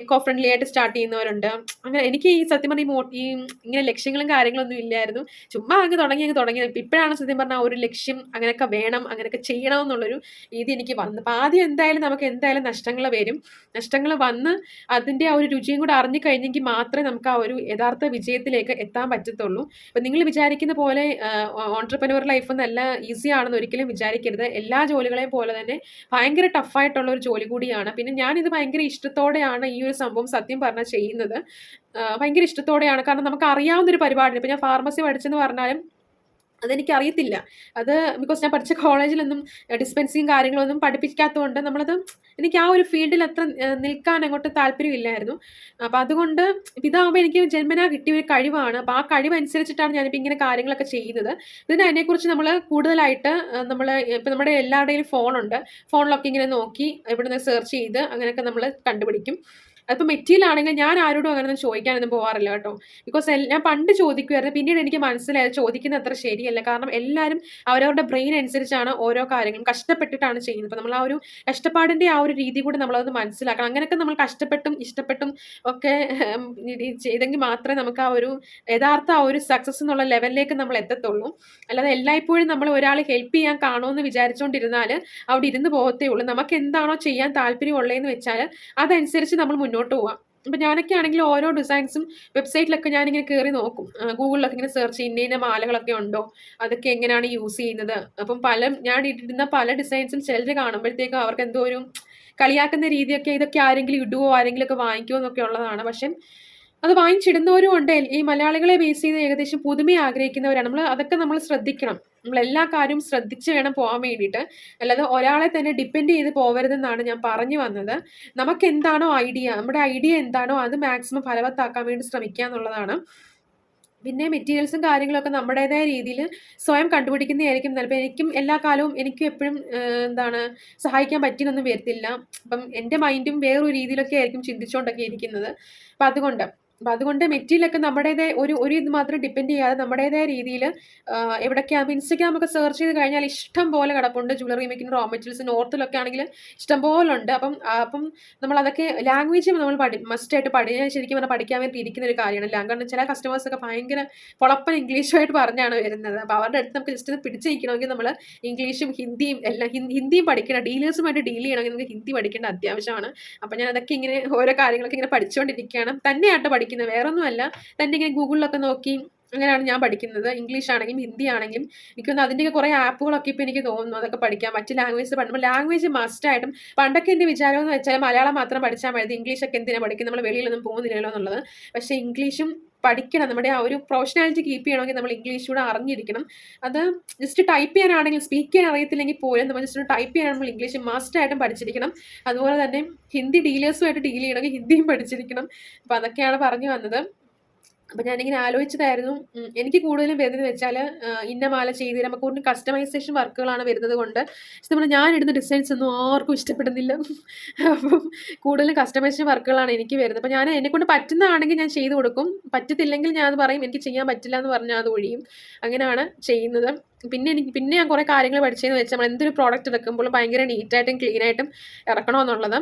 എക്കോ ഫ്രണ്ട്ലി ആയിട്ട് സ്റ്റാർട്ട് ചെയ്യുന്നവരുണ്ട്. അങ്ങനെ എനിക്ക് ഈ സത്യം പറഞ്ഞാൽ ഈ ഇങ്ങനെ ലക്ഷ്യങ്ങളും കാര്യങ്ങളും ഒന്നും ഇല്ലായിരുന്നു. ചുമ്മാ അങ്ങ് തുടങ്ങി അങ്ങ് തുടങ്ങി. ഇപ്പോഴാണ് സത്യം പറഞ്ഞാൽ ഒരു ലക്ഷ്യം അങ്ങനെയൊക്കെ വേണം അങ്ങനെയൊക്കെ ചെയ്യണം എന്നുള്ളൊരു രീതി എനിക്ക് വന്നു അപ്പോൾ ആദ്യം എന്തായാലും നമുക്ക് എന്തായാലും നഷ്ടങ്ങൾ വരും. നഷ്ടങ്ങൾ വന്ന് അതിന്റെ ആ ഒരു രുചിയും കൂടെ അറിഞ്ഞു കഴിഞ്ഞെങ്കിൽ മാത്രമേ നമുക്ക് ആ ഒരു യഥാർത്ഥ വിജയത്തിലേക്ക് എത്താൻ പറ്റത്തുള്ളൂ. അപ്പം നിങ്ങൾ വിചാരിക്കുന്ന പോലെ ഓൺട്രപ്രനർ ലൈഫ് നല്ല ഈസി ആണെന്ന് ഒരിക്കലും വിചാരിക്കരുത്. എല്ലാ ജോലികളെയും പോലെ തന്നെ ഭയങ്കര ടഫായിട്ടുള്ള ഒരു ജോലി കൂടിയാണ്. പിന്നെ ഞാനിത് ഭയങ്കര ഇഷ്ടത്തോടെയാണ് ഈ ഒരു സംഭവം സത്യം പറഞ്ഞാൽ ചെയ്യുന്നത്. ഭയങ്കര ഇഷ്ടത്തോടെയാണ്. കാരണം നമുക്ക് അറിയാവുന്ന ഒരു പരിപാടിയാണ്. ഇപ്പം ഞാൻ ഫാർമസി പഠിച്ചെന്ന് പറഞ്ഞാലും അതെനിക്കറിയത്തില്ല. അത് ബിക്കോസ് ഞാൻ പഠിച്ച കോളേജിലൊന്നും ഡിസ്പെൻസിങ് കാര്യങ്ങളൊന്നും പഠിപ്പിക്കാത്തതുകൊണ്ട് നമ്മളത് എനിക്ക് ആ ഒരു ഫീൽഡിൽ അത്ര നിൽക്കാൻ അങ്ങോട്ട് താല്പര്യമില്ലായിരുന്നു. അപ്പോൾ അതുകൊണ്ട് ഇതാകുമ്പോൾ എനിക്ക് ജന്മനാ കിട്ടിയ ഒരു കഴിവാണ്. അപ്പോൾ ആ കഴിവ് കഴിവനുസരിച്ചിട്ടാണ് ഞാനിപ്പോൾ ഇങ്ങനെ കാര്യങ്ങളൊക്കെ ചെയ്യുന്നത്. ഇതിന് അതിനെക്കുറിച്ച് നമ്മൾ കൂടുതലായിട്ട് നമ്മൾ ഇപ്പം നമ്മുടെ എല്ലാവരുടെയും ഫോണുണ്ട്. ഫോണിലൊക്കെ ഇങ്ങനെ നോക്കി എവിടെ സെർച്ച് ചെയ്ത് അങ്ങനെയൊക്കെ നമ്മൾ കണ്ടുപിടിക്കും. അതിപ്പോൾ മെറ്റീരിയൽ ആണെങ്കിൽ ഞാൻ ആരോടും അങ്ങനെ ചോദിക്കാനൊന്നും പോകാറില്ല കേട്ടോ. ബിക്കോസ് ഞാൻ പണ്ട് ചോദിക്കുമായിരുന്നു പിന്നീട് എനിക്ക് മനസ്സിലായത് ചോദിക്കുന്നത് അത്ര ശരിയല്ല. കാരണം എല്ലാവരും അവരവരുടെ ബ്രെയിൻ അനുസരിച്ചാണ് ഓരോ കാര്യങ്ങളും കഷ്ടപ്പെട്ടിട്ടാണ് ചെയ്യുന്നത്. അപ്പോൾ നമ്മൾ ആ ഒരു കഷ്ടപ്പാടിന്റെ ആ ഒരു രീതി കൂടി നമ്മളത് മനസ്സിലാക്കണം. അങ്ങനെയൊക്കെ നമ്മൾ കഷ്ടപ്പെട്ടും ഇഷ്ടപ്പെട്ടും ഒക്കെ ചെയ്തെങ്കിൽ മാത്രമേ നമുക്ക് ആ ഒരു യഥാർത്ഥ ആ ഒരു സക്സസ് എന്നുള്ള ലെവലിലേക്ക് നമ്മൾ എത്തത്തുള്ളൂ. അല്ലാതെ എല്ലായ്പ്പോഴും നമ്മൾ ഒരാൾ ഹെൽപ്പ് ചെയ്യാൻ കാണുമെന്ന് വിചാരിച്ചുകൊണ്ടിരുന്നാൽ അവിടെ ഇരുന്ന് പോകത്തേ ഉള്ളൂ. നമുക്ക് എന്താണോ ചെയ്യാൻ താല്പര്യമുള്ളതെന്ന് വെച്ചാൽ അതനുസരിച്ച് നമ്മൾ മുന്നോട്ട് പോവാം. അപ്പം ഞാനൊക്കെ ആണെങ്കിൽ ഓരോ ഡിസൈൻസും വെബ്സൈറ്റിലൊക്കെ ഞാനിങ്ങനെ കയറി നോക്കും. ഗൂഗിളിലൊക്കെ ഇങ്ങനെ സെർച്ച് ചെയ്യുന്ന ഇന്ന മാലകളൊക്കെ ഉണ്ടോ? അതൊക്കെ എങ്ങനെയാണ് യൂസ് ചെയ്യുന്നത്? അപ്പം പല ഞാൻ ഇട്ടിരുന്ന പല ഡിസൈൻസും ചിലർ കാണുമ്പോഴത്തേക്കും അവർക്ക് എന്തോ ഒരു കളിയാക്കുന്ന രീതിയൊക്കെ ഇതൊക്കെ ആരെങ്കിലും ഇടുവോ? ആരെങ്കിലും ഒക്കെ വാങ്ങിക്കുമോ എന്നൊക്കെ ഉള്ളതാണ്. പക്ഷെ അത് വാങ്ങിച്ചിടുന്നവരും ഉണ്ട്. ഈ മലയാളികളെ ബേസ് ചെയ്ത് ഏകദേശം പുതുമ ആഗ്രഹിക്കുന്നവരാണ്. നമ്മൾ അതൊക്കെ നമ്മൾ ശ്രദ്ധിക്കണം. നമ്മൾ എല്ലാ കാര്യവും ശ്രദ്ധിച്ച് വേണം പോകാൻ വേണ്ടിയിട്ട്. അല്ലാതെ ഒരാളെ തന്നെ ഡിപ്പെൻഡ് ചെയ്ത് പോകരുതെന്നാണ് ഞാൻ പറഞ്ഞു വന്നത്. നമുക്ക് എന്താണോ ഐഡിയ നമ്മുടെ ഐഡിയ എന്താണോ അത് മാക്സിമം ഫലവത്താക്കാൻ വേണ്ടി ശ്രമിക്കുക എന്നുള്ളതാണ്. പിന്നെ മെറ്റീരിയൽസും കാര്യങ്ങളൊക്കെ നമ്മുടേതായ രീതിയിൽ സ്വയം കണ്ടുപിടിക്കുന്നതായിരിക്കും. ചിലപ്പോൾ എനിക്കും എല്ലാ കാലവും എനിക്കും എപ്പോഴും എന്താണ് സഹായിക്കാൻ പറ്റിയെന്നൊന്നും വരത്തില്ല. അപ്പം എന്റെ മൈൻഡും വേറൊരു രീതിയിലൊക്കെ ആയിരിക്കും ചിന്തിച്ചുകൊണ്ടൊക്കെ ഇരിക്കുന്നത്. അപ്പം അതുകൊണ്ട് അപ്പം അതുകൊണ്ട് മെറ്റീരിയലൊക്കെ നമ്മുടേതായ ഒരു ഒരു ഇത് മാത്രം ഡിപ്പെൻഡ് ചെയ്യാതെ നമ്മുടേതായ രീതിയിൽ എവിടൊക്കെയാകുമ്പോൾ ഇൻസ്റ്റഗ്രാമൊക്കെ സെർച്ച് ചെയ്ത് കഴിഞ്ഞാൽ ഇഷ്ടം പോലെ കിടപ്പുണ്ട്. ജ്വല്ലറി മേക്കിംഗ് റോ മെറ്റീരിയൽസ് നോർത്തിലൊക്കെ ആണെങ്കിൽ ഇഷ്ടം പോലെ ഉണ്ട്. അപ്പം അപ്പം നമ്മൾ അതൊക്കെ ലാംഗ്വേജ് നമ്മൾ പഠി മസ്റ്റായിട്ട് പഠി ശരിക്കും പറഞ്ഞാൽ പഠിക്കാൻ വേണ്ടി ഇരിക്കുന്ന ഒരു കാര്യമാണ്. കാരണം ചില കസ്റ്റമേഴ്സൊക്കെ ഭയങ്കര പൊളപ്പൻ ഇംഗ്ലീഷുമായിട്ട് പറഞ്ഞാണ് വരുന്നത്. അപ്പോൾ അവരുടെ അടുത്ത് നമുക്ക് ജസ്റ്റ് പിടിച്ച് നിൽക്കണമെങ്കിൽ നമ്മൾ ഇംഗ്ലീഷും ഹിന്ദിയും എല്ലാം ഹിന്ദിയും പഠിക്കണം. ഡീലേഴ്സുമായിട്ട് ഡീൽ ചെയ്യണമെങ്കിൽ നമുക്ക് ഹിന്ദി പഠിക്കേണ്ട അത്യാവശ്യമാണ്. അപ്പം ഞാൻ അതൊക്കെ ഇങ്ങനെ ഓരോ കാര്യങ്ങളൊക്കെ ഇങ്ങനെ പഠിച്ചുകൊണ്ടിരിക്കുകയാണ്. തന്നെയായിട്ട് പഠിക്കുന്നത്. വേറൊന്നുമല്ല തന്നെ ഇങ്ങനെ ഗൂഗിളിലൊക്കെ നോക്കി അങ്ങനെയാണ് ഞാൻ പഠിക്കുന്നത്. ഇംഗ്ലീഷ് ആണെങ്കിലും ഹിന്ദി ആണെങ്കിലും എനിക്കൊന്ന് അതിന്റെയൊക്കെ കുറേ ആപ്പുകളൊക്കെ ഇപ്പോൾ എനിക്ക് തോന്നുന്നു അതൊക്കെ പഠിക്കാം മറ്റ് ലാംഗ്വേജ് പഠിക്കുമ്പോൾ ലാംഗ്വേജ് മസ്റ്റായിട്ടും പണ്ടൊക്കെ എന്റെ വിചാരം എന്ന് വെച്ചാൽ മലയാളം മാത്രം പഠിച്ചാൽ മതി. ഇംഗ്ലീഷൊക്കെ എന്തിനാണ് പഠിക്കുന്നത്? നമ്മൾ വെളിയിലൊന്നും പോകുന്നില്ലല്ലോ എന്നുള്ളത്. പക്ഷേ ഇംഗ്ലീഷും പഠിക്കണം. നമ്മുടെ ആ ഒരു പ്രൊഫഷണാലിറ്റി കീപ്പ് ചെയ്യണമെങ്കിൽ നമ്മൾ ഇംഗ്ലീഷ് കൂടെ അറിഞ്ഞിരിക്കണം. അത് ജസ്റ്റ് ടൈപ്പ് ചെയ്യാനാണെങ്കിൽ സ്പീക്ക് ചെയ്യാൻ അറിയത്തില്ലെങ്കിൽ പോലും നമ്മൾ ജസ്റ്റ് ടൈപ്പ് ചെയ്യാൻ നമ്മൾ ഇംഗ്ലീഷ് മസ്റ്റായിട്ടും പഠിച്ചിരിക്കണം. അതുപോലെ തന്നെ ഹിന്ദി ഡീലേഴ്സുമായിട്ട് ഡീൽ ചെയ്യണമെങ്കിൽ ഹിന്ദിയും പഠിച്ചിരിക്കണം. അപ്പോൾ അതൊക്കെയാണ് പറഞ്ഞു വന്നത്. അപ്പം ഞാനിങ്ങനെ ആലോചിച്ചതായിരുന്നു. എനിക്ക് കൂടുതലും വരുന്നത് വെച്ചാൽ ഇന്ന മാല ചെയ്ത് കൂടുതൽ കസ്റ്റമൈസേഷൻ വർക്കുകളാണ് വരുന്നത് കൊണ്ട്. നമ്മൾ ഞാൻ ഇടുന്ന ഡിസൈൻസ് ഒന്നും ആർക്കും ഇഷ്ടപ്പെടുന്നില്ല. അപ്പം കൂടുതലും കസ്റ്റമൈസേഷൻ വർക്കുകളാണ് എനിക്ക് വരുന്നത്. അപ്പം ഞാൻ എന്നെക്കൊണ്ട് പറ്റുന്നതാണെങ്കിൽ ഞാൻ ചെയ്ത് കൊടുക്കും. പറ്റത്തില്ലെങ്കിൽ ഞാൻ അത് പറയും. എനിക്ക് ചെയ്യാൻ പറ്റില്ല എന്ന് പറഞ്ഞാൽ അത് ഒഴിയും. അങ്ങനെയാണ് ചെയ്യുന്നത്. പിന്നെ എനിക്ക് പിന്നെ ഞാൻ കുറേ കാര്യങ്ങൾ പഠിച്ചതെന്ന് വെച്ചാൽ നമ്മൾ എന്തൊരു പ്രോഡക്റ്റ് ഇറക്കുമ്പോഴും ഭയങ്കര നീറ്റായിട്ടും ക്ലീനായിട്ടും ഇറക്കണമെന്നുള്ളത്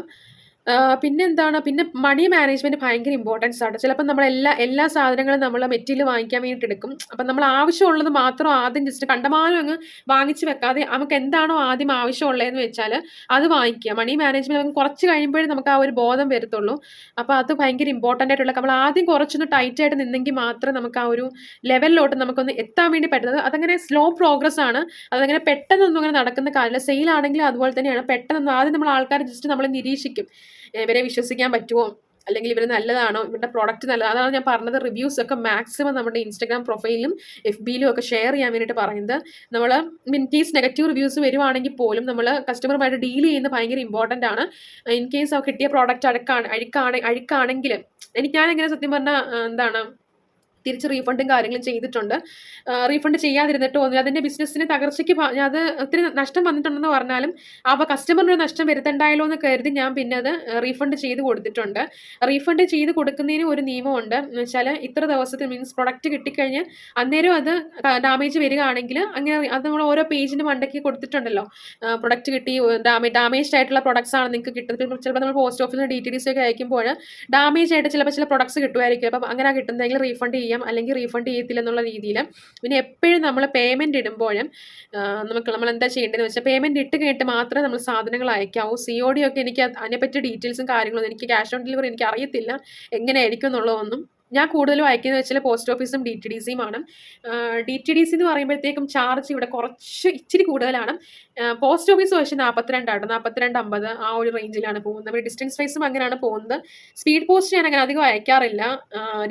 പിന്നെ എന്താണ് പിന്നെ മണി മാനേജ്മെന്റ് ഭയങ്കര ഇമ്പോർട്ടൻസ് ആണ്. ചിലപ്പോൾ നമ്മൾ എല്ലാ എല്ലാ സാധനങ്ങളും നമ്മൾ മെറ്റീരിയൽ വാങ്ങിക്കാൻ വേണ്ടിയിട്ട് എടുക്കും. അപ്പം നമ്മൾ ആവശ്യമുള്ളത് മാത്രം ആദ്യം ജസ്റ്റ് കണ്ടമാനം അങ്ങ് വാങ്ങിച്ചു വെക്കാതെ നമുക്ക് എന്താണോ ആദ്യം ആവശ്യമുള്ളതെന്ന് വെച്ചാൽ അത് വാങ്ങിക്കുക. മണി മാനേജ്മെന്റ് നമുക്ക് കുറച്ച് കഴിയുമ്പോഴേ നമുക്ക് ആ ഒരു ബോധം വരത്തുള്ളൂ. അപ്പോൾ അത് ഭയങ്കര ഇമ്പോർട്ടന്റ് ആയിട്ടുള്ള നമ്മൾ ആദ്യം കുറച്ചൊന്ന് ടൈറ്റ് ആയിട്ട് നിന്നെങ്കിൽ മാത്രം നമുക്ക് ആ ഒരു ലെവലിലോട്ട് നമുക്കൊന്ന് എത്താൻ വേണ്ടി പറ്റുന്നത്. അതങ്ങനെ സ്ലോ പ്രോഗ്രസ് ആണ്. അതങ്ങനെ പെട്ടെന്നൊന്നും അങ്ങനെ നടക്കുന്ന കാര്യമില്ല. സെയിൽ ആണെങ്കിലും അതുപോലെ തന്നെയാണ്. പെട്ടെന്നൊന്നും ആദ്യം നമ്മൾ ആൾക്കാർ ജസ്റ്റ് നമ്മൾ നിരീക്ഷിക്കും. ഇവരെ വിശ്വസിക്കാൻ പറ്റുമോ? അല്ലെങ്കിൽ ഇവർ നല്ലതാണോ? ഇവരുടെ പ്രോഡക്റ്റ് നല്ലതാണ് അതാണ് ഞാൻ പറഞ്ഞത് റിവ്യൂസ് ഒക്കെ മാക്സിമം നമ്മുടെ ഇൻസ്റ്റാഗ്രാം പ്രൊഫൈലിലും എഫ് ബിയിലും ഒക്കെ ഷെയർ ചെയ്യാൻ വേണ്ടിയിട്ട് പറയുന്നത്. നമ്മൾ ഇൻ കേസ് നെഗറ്റീവ് റിവ്യൂസ് വരുവാണെങ്കിൽ പോലും നമ്മൾ കസ്റ്റമറുമായിട്ട് ഡീൽ ചെയ്യുന്നത് ഭയങ്കര ഇമ്പോർട്ടന്റ് ആണ്. ഇൻ കേസ് കിട്ടിയ പ്രോഡക്റ്റ് അഴുക്കാണ് അഴുക്കാണ് അഴുക്കാണെങ്കിൽ എനിക്ക് ഞാൻ എങ്ങനെ സത്യം പറഞ്ഞാൽ എന്താണ് തിരിച്ച് റീഫണ്ടും കാര്യങ്ങളും ചെയ്തിട്ടുണ്ട്. റീഫണ്ട് ചെയ്യാതിരുന്നിട്ടോ ഒന്നുമില്ല അതിന്റെ ബിസിനസ്സിന് തകർച്ചയ്ക്ക് അത് ഒത്തിരി നഷ്ടം വന്നിട്ടുണ്ടെന്ന് പറഞ്ഞാലും അപ്പോൾ കസ്റ്റമറിന് നഷ്ടം വരുത്തണ്ടായാലോ എന്ന് കരുതി ഞാൻ പിന്നെ അത് റീഫണ്ട് ചെയ്ത് കൊടുത്തിട്ടുണ്ട്. റീഫണ്ട് ചെയ്ത് കൊടുക്കുന്നതിന് ഒരു നിയമമുണ്ട്. എന്ന് വെച്ചാൽ ഇത്ര ദിവസത്തിൽ മീൻസ് പ്രൊഡക്റ്റ് കിട്ടിക്കഴിഞ്ഞ് അന്നേരം അത് ഡാമേജ് വരികയാണെങ്കിൽ അങ്ങനെ അത് നമ്മൾ ഓരോ പേജിന് മണ്ടയ്ക്ക് കൊടുത്തിട്ടുണ്ടല്ലോ. പ്രൊഡക്റ്റ് കിട്ടി ഡാമേജ് ഡാമേജ്ഡ് ആയിട്ടുള്ള പ്രൊഡക്ട്സ് ആണ് നിങ്ങൾക്ക് കിട്ടുന്നത്. ചിലപ്പോൾ നമ്മൾ പോസ്റ്റ് ഓഫീസിൽ ഡി ടി ഡി സി ഒക്കെ അയക്കുമ്പോൾ ഡാമേജ് ആയിട്ട് ചിലപ്പോൾ ചില പ്രൊഡക്ട്സ് കിട്ടുമായിരിക്കും. അപ്പം അങ്ങനെ കിട്ടുന്നതെങ്കിൽ റീഫണ്ട് ചെയ്യുക ചെയ്യാം അല്ലെങ്കിൽ റീഫണ്ട് ചെയ്യത്തില്ല എന്നുള്ള രീതിയിൽ പിന്നെ എപ്പോഴും നമ്മൾ പേയ്മെന്റ് ഇടുമ്പോഴും നമുക്ക് നമ്മൾ എന്താ ചെയ്യേണ്ടതെന്ന് വെച്ചാൽ പേയ്മെന്റ് ഇട്ട് കഴിഞ്ഞിട്ട് മാത്രമേ നമ്മൾ സാധനങ്ങൾ അയക്കാവൂ. സി ഒ ഡി ഒക്കെ എനിക്ക് അതിനെപ്പറ്റി ഡീറ്റെയിൽസും കാര്യങ്ങളൊന്നും എനിക്ക് ക്യാഷ് ഓൺ ഡെലിവറി എനിക്ക് അറിയത്തില്ല. എങ്ങനെയായിരിക്കും എന്നുള്ളതൊന്നും ഞാൻ കൂടുതലും അയക്കുന്നത് വെച്ചാൽ പോസ്റ്റ് ഓഫീസും ഡി ടി ഡി സിയും ആണ്. ഡി ടി ഡി സി എന്ന് പറയുമ്പോഴത്തേക്കും ചാർജ് ഇവിടെ കുറച്ച് ഇച്ചിരി കൂടുതലാണ്. പോസ്റ്റ് ഓഫീസ് പക്ഷേ നാൽപ്പത്തിരണ്ടാണ് നാൽപ്പത്തിരണ്ട് അമ്പത് ആ ഒരു റേഞ്ചിലാണ് പോകുന്നത്. നമ്മുടെ ഡിസ്റ്റൻസ് വൈസും അങ്ങനെയാണ് പോകുന്നത്. സ്പീഡ് പോസ്റ്റ് ഞാൻ അങ്ങനെ അധികം അയക്കാറില്ല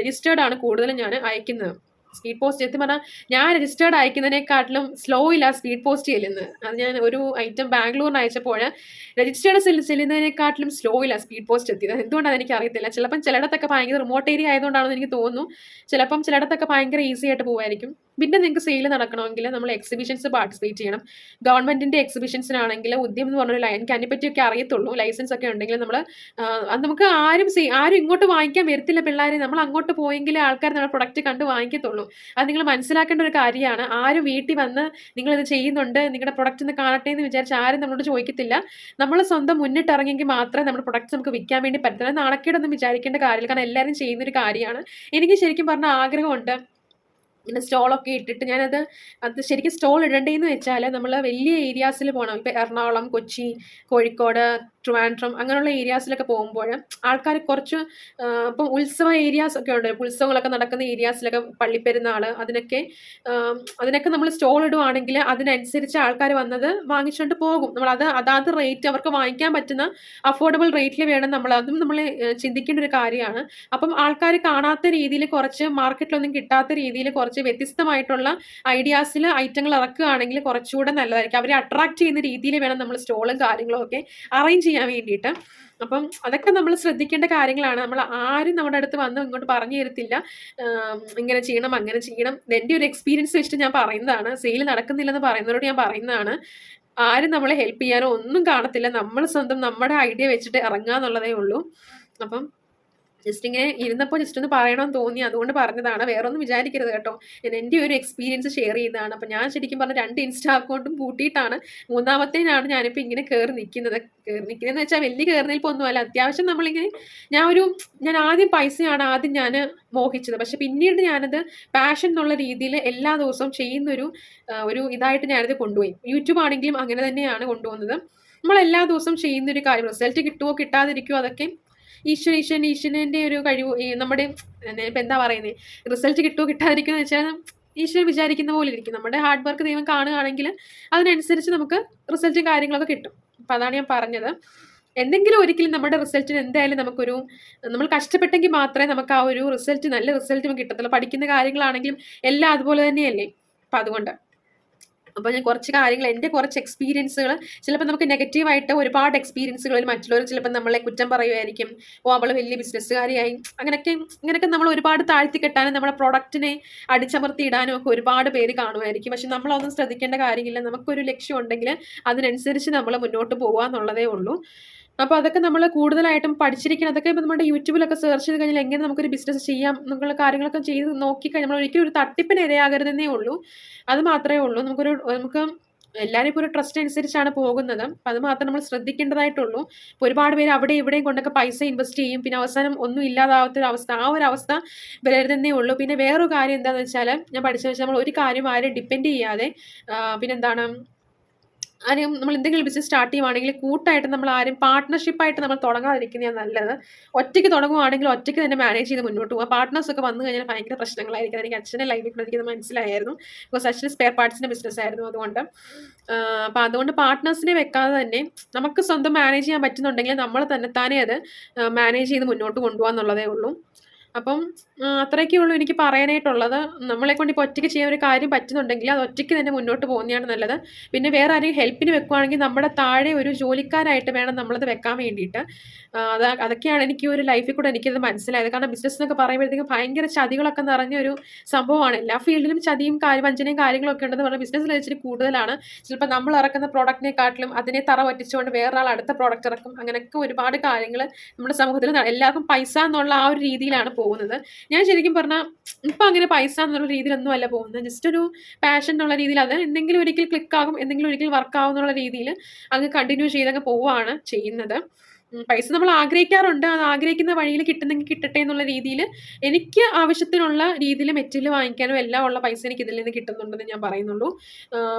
രജിസ്റ്റേർഡ് ആണ് കൂടുതലും ഞാൻ അയക്കുന്നത് സ്പീഡ് പോസ്റ്റ് എത്തി പറഞ്ഞാൽ ഞാൻ രജിസ്റ്റേർഡ് അയക്കുന്നതിനെക്കാട്ടിലും സ്ലോ ഇല്ല സ്പീഡ് പോസ്റ്റ് ചെല്ലുന്നത് അത് ഞാൻ ഒരു ഐറ്റം ബാംഗ്ലൂരിന് അയച്ചപ്പോൾ രജിസ്റ്റേർഡ് ചെല്ലുന്നതിനെക്കാട്ടിലും സ്ലോ ഇല്ല സ്പീഡ് പോസ്റ്റ് എത്തിയത്. എന്തുകൊണ്ടാണ് എനിക്ക് അറിയത്തില്ല ചിലപ്പം ചിലയിടത്തൊക്കെ ഭയങ്കര റിമോട്ട് ഏരിയ ആയതുകൊണ്ടാണെന്ന് എനിക്ക് തോന്നുന്നു. ചിലപ്പം ചിലയിടത്തൊക്കെ ഭയങ്കര ഈസി ആയിട്ട് പോകുമായിരിക്കും പിന്നെ നിങ്ങൾക്ക് സെയിൽ നടക്കണമെങ്കിൽ നമ്മൾ എക്സിബിഷൻസ് പാർട്ടിസിപ്പേറ്റ് ചെയ്യണം. ഗവൺമെന്റിന്റെ എക്സിബിഷൻസിനാണെങ്കിൽ ഉദ്യം എന്ന് പറഞ്ഞൊരു എനിക്ക് അതിനെപ്പറ്റിയൊക്കെ അറിയത്തുള്ളൂ. ലൈസൻസ് ഒക്കെ ഉണ്ടെങ്കിൽ നമ്മൾ നമുക്ക് ആരും ആരും ഇങ്ങോട്ട് വാങ്ങിക്കാൻ വരത്തില്ല പിള്ളേരെ. നമ്മൾ അങ്ങോട്ട് പോയെങ്കിൽ ആൾക്കാർ നമ്മുടെ പ്രൊഡക്റ്റ് കണ്ട് വാങ്ങിക്കത്തുള്ളൂ. അത് നിങ്ങൾ മനസ്സിലാക്കേണ്ട ഒരു കാര്യമാണ്. ആരും വീട്ടിൽ വന്ന് നിങ്ങളിത് ചെയ്യുന്നുണ്ട് നിങ്ങളുടെ പ്രൊഡക്റ്റ് ഒന്ന് കാണട്ടെ എന്ന് വിചാരിച്ച് ആരും നമ്മളോട് ചോദിക്കത്തില്ല. നമ്മൾ സ്വന്തം മുന്നിട്ടിറങ്ങിയെങ്കിൽ മാത്രമേ നമ്മുടെ പ്രൊഡക്റ്റ് നമുക്ക് വിൽക്കാൻ വേണ്ടി പറ്റത്തില്ല നാണക്കേടൊന്നും വിചാരിക്കേണ്ട കാര്യമില്ല. കാരണം എല്ലാവരും ചെയ്യുന്നൊരു കാര്യമാണ്. എനിക്ക് ശരിക്കും പറഞ്ഞ ആഗ്രഹമുണ്ട്. ഇങ്ങനെ സ്റ്റോളൊക്കെ ഇട്ടിട്ട് ഞാനത് അത് ശരിക്കും സ്റ്റോൾ ഇടേണ്ടതെന്ന് വെച്ചാൽ നമ്മൾ വലിയ ഏരിയാസിൽ പോകണം ഇപ്പോൾ എറണാകുളം കൊച്ചി കോഴിക്കോട് ട്രിവാൻഡ്രം അങ്ങനെയുള്ള ഏരിയാസിലൊക്കെ പോകുമ്പോൾ ആൾക്കാർ കുറച്ച് ഇപ്പം ഉത്സവ ഏരിയാസ് ഒക്കെ ഉണ്ട് ഉത്സവങ്ങളൊക്കെ നടക്കുന്ന ഏരിയാസിലൊക്കെ പള്ളിപ്പെരുന്നാൾ അതിനൊക്കെ അതിനൊക്കെ നമ്മൾ സ്റ്റോൾ ഇടുവാണെങ്കിൽ അതിനനുസരിച്ച് ആൾക്കാർ വന്നത് വാങ്ങിച്ചുകൊണ്ട് പോകും. നമ്മൾ അത് അതാത് റേറ്റ് അവർക്ക് വാങ്ങിക്കാൻ പറ്റുന്ന അഫോർഡബിൾ റേറ്റിൽ വേണം നമ്മൾ അതും നമ്മൾ ചിന്തിക്കേണ്ട ഒരു കാര്യമാണ്. അപ്പം ആൾക്കാർ കാണാത്ത രീതിയിൽ കുറച്ച് മാർക്കറ്റിലൊന്നും കിട്ടാത്ത രീതിയിൽ കുറച്ച് വ്യത്യസ്തമായിട്ടുള്ള ഐഡിയാസിൽ ഐറ്റങ്ങൾ ഇറക്കുകയാണെങ്കിൽ കുറച്ചുകൂടെ നല്ലതായിരിക്കും. അവരെ അട്രാക്ട് ചെയ്യുന്ന രീതിയിൽ വേണം നമ്മൾ സ്റ്റോളും കാര്യങ്ങളും ഒക്കെ അറേഞ്ച് ചെയ്യാൻ വേണ്ടിയിട്ട്. അപ്പം അതൊക്കെ നമ്മൾ ശ്രദ്ധിക്കേണ്ട കാര്യങ്ങളാണ്. നമ്മൾ ആരും നമ്മുടെ അടുത്ത് വന്ന് ഇങ്ങോട്ട് പറഞ്ഞു തരത്തില്ല. ഇങ്ങനെ ചെയ്യണം അങ്ങനെ ചെയ്യണം. എന്റെ ഒരു എക്സ്പീരിയൻസ് വെച്ചിട്ട് ഞാൻ പറയുന്നതാണ്. സെയിൽ നടക്കുന്നില്ലെന്ന് പറയുന്നവരോട് ഞാൻ പറയുന്നതാണ്. ആരും നമ്മളെ ഹെൽപ്പ് ചെയ്യാനോ ഒന്നും കാണത്തില്ല. നമ്മൾ സ്വന്തം നമ്മുടെ ഐഡിയ വെച്ചിട്ട് ഇറങ്ങുക എന്നുള്ളതേ ഉള്ളൂ. അപ്പം ജസ്റ്റ് ഇങ്ങനെ ഇരുന്നപ്പോൾ ജസ്റ്റ് ഒന്ന് പറയണമെന്ന് തോന്നി. അതുകൊണ്ട് പറഞ്ഞതാണ്. വേറെ ഒന്നും വിചാരിക്കരുത് കേട്ടോ. ഞാൻ എന്റെ ഒരു എക്സ്പീരിയൻസ് ഷെയർ ചെയ്യുന്നതാണ്. അപ്പം ഞാൻ ശരിക്കും പറഞ്ഞ രണ്ട് ഇൻസ്റ്റാ അക്കൗണ്ടും പൂട്ടിയിട്ടാണ് മൂന്നാമത്തേനാണ് ഞാനിപ്പോൾ ഇങ്ങനെ കയറി നിൽക്കുന്നത് കയറി നിൽക്കുന്നതെന്ന് വെച്ചാൽ വലിയ കയറി ഒന്നുമല്ല അത്യാവശ്യം നമ്മളിങ്ങനെ ഞാൻ ഒരു ഞാൻ ആദ്യം പൈസയാണ് ആദ്യം ഞാൻ മോഹിച്ചത്. പക്ഷെ പിന്നീട് ഞാനത് പാഷൻ എന്നുള്ള രീതിയിൽ എല്ലാ ദിവസവും ചെയ്യുന്നൊരു ഒരു ഇതായിട്ട് ഞാനത് കൊണ്ടുപോയി. യൂട്യൂബ് ആണെങ്കിലും അങ്ങനെ തന്നെയാണ് കൊണ്ടുപോകുന്നത്. നമ്മൾ എല്ലാ ദിവസവും ചെയ്യുന്ന ഒരു കാര്യം. റിസൾട്ട് കിട്ടുമോ കിട്ടാതിരിക്കുമോ അതൊക്കെ ഈശ്വര ഈശ്വരൻ ഈശ്വരന്റെ ഒരു കഴിവ് നമ്മുടെ ഇപ്പം എന്താ പറയുന്നത് റിസൾട്ട് കിട്ടുമോ കിട്ടാതിരിക്കുമോ എന്ന് വെച്ചാൽ ഈശ്വരൻ വിചാരിക്കുന്ന പോലെ ഇരിക്കും. നമ്മുടെ ഹാർഡ് വർക്ക് ദൈവം കാണുകയാണെങ്കിൽ അതിനനുസരിച്ച് നമുക്ക് റിസൾട്ടും കാര്യങ്ങളൊക്കെ കിട്ടും. അപ്പം അതാണ് ഞാൻ പറഞ്ഞത്. എന്തെങ്കിലും ഒരിക്കലും നമ്മുടെ റിസൾട്ടിന് എന്തായാലും നമുക്കൊരു നമ്മൾ കഷ്ടപ്പെട്ടെങ്കിൽ മാത്രമേ നമുക്ക് ആ ഒരു റിസൾട്ട് നല്ല റിസൾട്ട് കിട്ടത്തുള്ളൂ. പഠിക്കുന്ന കാര്യങ്ങളാണെങ്കിലും എല്ലാം അതുപോലെ തന്നെയല്ലേ? അപ്പം അതുകൊണ്ട് അപ്പോൾ ഞാൻ കുറച്ച് കാര്യങ്ങൾ എന്റെ കുറച്ച് എക്സ്പീരിയൻസുകൾ ചിലപ്പോൾ നമുക്ക് നെഗറ്റീവായിട്ട് ഒരുപാട് എക്സ്പീരിയൻസുകളിൽ മറ്റുള്ളവർ ചിലപ്പോൾ നമ്മളെ കുറ്റം പറയുമായിരിക്കും ഓ അവൾ വലിയ ബിസിനസ്സുകാരിയായി അങ്ങനെയൊക്കെ ഇങ്ങനെയൊക്കെ നമ്മൾ ഒരുപാട് താഴ്ത്തി കെട്ടാനും നമ്മുടെ പ്രൊഡക്റ്റിനെ അടിച്ചമർത്തി ഇടാനും ഒക്കെ ഒരുപാട് പേര് കാണുമായിരിക്കും പക്ഷെ നമ്മളൊന്നും ശ്രദ്ധിക്കേണ്ട കാര്യമില്ല. നമുക്കൊരു ലക്ഷ്യം ഉണ്ടെങ്കിൽ അതിനനുസരിച്ച് നമ്മൾ മുന്നോട്ട് പോകുക എന്നുള്ളതേ ഉള്ളൂ. അപ്പോൾ അതൊക്കെ നമ്മൾ കൂടുതലായിട്ടും പഠിച്ചിരിക്കണം. അതൊക്കെ ഇപ്പോൾ നമ്മുടെ യൂട്യൂബിലൊക്കെ സെർച്ച് ചെയ്ത് കഴിഞ്ഞാൽ എങ്ങനെ നമുക്കൊരു ബിസിനസ് ചെയ്യാം എന്നുള്ള കാര്യങ്ങളൊക്കെ ചെയ്ത് നോക്കിക്കഴിഞ്ഞാൽ നമ്മൾ ഒരിക്കലും ഒരു തട്ടിപ്പിന് ഇരയാകരുതെന്നേ ഉള്ളൂ. അത് മാത്രമേ ഉള്ളൂ. നമുക്കൊരു നമുക്ക് എല്ലാവരും ഇപ്പോൾ ഒരു ട്രസ്റ്റ് അനുസരിച്ചാണ് പോകുന്നത്. അപ്പം അത് മാത്രം നമ്മൾ ശ്രദ്ധിക്കേണ്ടതായിട്ടുള്ളൂ. ഇപ്പോൾ ഒരുപാട് പേര് അവിടെ ഇവിടെയും കൊണ്ടൊക്കെ പൈസ ഇൻവെസ്റ്റ് ചെയ്യും. പിന്നെ അവസാനം ഒന്നും ഇല്ലാതാവാത്തൊരു അവസ്ഥ ആ ഒരു അവസ്ഥ വരരുതെന്നേ ഉള്ളൂ. പിന്നെ വേറൊരു കാര്യം എന്താണെന്ന് വെച്ചാൽ ഞാൻ പഠിച്ചു വെച്ചാൽ നമ്മൾ ഒരു കാര്യം ആരും ഡിപ്പെൻഡ് ചെയ്യാതെ പിന്നെന്താണ് ആരെയും നമ്മൾ എന്തെങ്കിലും ബിസിനസ് സ്റ്റാർട്ട് ചെയ്യുവാണെങ്കിൽ കൂട്ടായിട്ട് നമ്മൾ ആരും പാർട്ട്ണർഷിപ്പായിട്ട് നമ്മൾ തുടങ്ങാതിരിക്കുന്നതാണ് നല്ലത്. ഒറ്റയ്ക്ക് തുടങ്ങുവാണെങ്കിൽ ഒറ്റയ്ക്ക് തന്നെ മാനേജ് ചെയ്ത് മുന്നോട്ട് പോകുക പാർട്ട്നേഴ്സൊക്കെ വന്നു കഴിഞ്ഞാൽ ഭയങ്കര പ്രശ്നങ്ങളായിരിക്കും. എനിക്ക് അച്ഛനെ ലൈഫിൽ കൂടെ മനസ്സിലായിരുന്നു. ബിക്കോസ് അച്ഛന് സ്പെയർ പാർട്സിന്റെ ബിസിനസ് ആയിരുന്നു അതുകൊണ്ട്. അപ്പോൾ അതുകൊണ്ട് പാർട്ട്നേഴ്സിനെ വെക്കാതെ തന്നെ നമുക്ക് സ്വന്തം മാനേജ് ചെയ്യാൻ പറ്റുന്നുണ്ടെങ്കിൽ നമ്മൾ തന്നെ താനേ അത് മാനേജ് ചെയ്ത് മുന്നോട്ട് കൊണ്ടുപോകാന്നുള്ളതേ ഉള്ളൂ. അപ്പം അത്രയൊക്കെ ഉള്ളൂ എനിക്ക് പറയാനായിട്ടുള്ളത്. നമ്മളെ കൊണ്ട് ഇപ്പോൾ ഒറ്റയ്ക്ക് ചെയ്യാൻ ഒരു കാര്യം പറ്റുന്നുണ്ടെങ്കിൽ അത് ഒറ്റയ്ക്ക് തന്നെ മുന്നോട്ട് പോകുന്നതാണ് നല്ലത്. പിന്നെ വേറെ ആരെങ്കിലും ഹെൽപ്പിന് വെക്കുവാണെങ്കിൽ നമ്മുടെ താഴെ ഒരു ജോലിക്കാരായിട്ട് വേണം നമ്മളത് വെക്കാൻ വേണ്ടിയിട്ട്. അത് അതൊക്കെയാണ് എനിക്ക് ഒരു ലൈഫിൽ കൂടെ എനിക്കത് മനസ്സിലായത്. കാരണം ബിസിനസ് എന്നൊക്കെ പറയുമ്പോഴത്തേക്കും ഭയങ്കര ചതികളൊക്കെ നിറഞ്ഞ ഒരു സംഭവമാണ്. എല്ലാ ഫീൽഡിലും ചതിയും കാര്യം വഞ്ചനയും കാര്യങ്ങളൊക്കെ ഉണ്ടെന്ന് പറഞ്ഞാൽ ബിസിനസ്സിൽ വെച്ചിട്ട് കൂടുതലാണ്. ചിലപ്പോൾ നമ്മൾ ഇറക്കുന്ന പ്രോഡക്റ്റിനെക്കാട്ടിലും അതിനെ തറ പറ്റിച്ചുകൊണ്ട് വേറൊരാൾ അടുത്ത പ്രോഡക്റ്റ് ഇറക്കും. അങ്ങനെയൊക്കെ ഒരുപാട് കാര്യങ്ങൾ നമ്മുടെ സമൂഹത്തിൽ എല്ലാവർക്കും പൈസ എന്നുള്ള ആ ഒരു രീതിയിലാണ് പോകുന്നത്. ഞാൻ ശരിക്കും പറഞ്ഞാൽ ഇപ്പം അങ്ങനെ പൈസ എന്നുള്ള രീതിയിലൊന്നും അല്ല പോകുന്നത് ജസ്റ്റ് ഒരു പാഷൻ എന്നുള്ള രീതിയിൽ അത് എന്തെങ്കിലും ഒരിക്കൽ ക്ലിക്ക് ആകും എന്തെങ്കിലും ഒരിക്കൽ വർക്ക് ആകും എന്നുള്ള രീതിയിൽ അങ്ങ് കണ്ടിന്യൂ ചെയ്തങ്ങ് പോവുകയാണ് ചെയ്യുന്നത്. പൈസ നമ്മൾ ആഗ്രഹിക്കാറുണ്ട്. അത് ആഗ്രഹിക്കുന്ന വഴിയിൽ കിട്ടുന്നെങ്കിൽ കിട്ടട്ടെ എന്നുള്ള രീതിയിൽ എനിക്ക് ആവശ്യത്തിനുള്ള രീതിയിൽ മെറ്റീരിയൽ വാങ്ങിക്കാനും എല്ലാം ഉള്ള പൈസ എനിക്ക് ഇതിൽ നിന്ന് കിട്ടുന്നുണ്ടെന്ന് ഞാൻ പറയുന്നുള്ളൂ.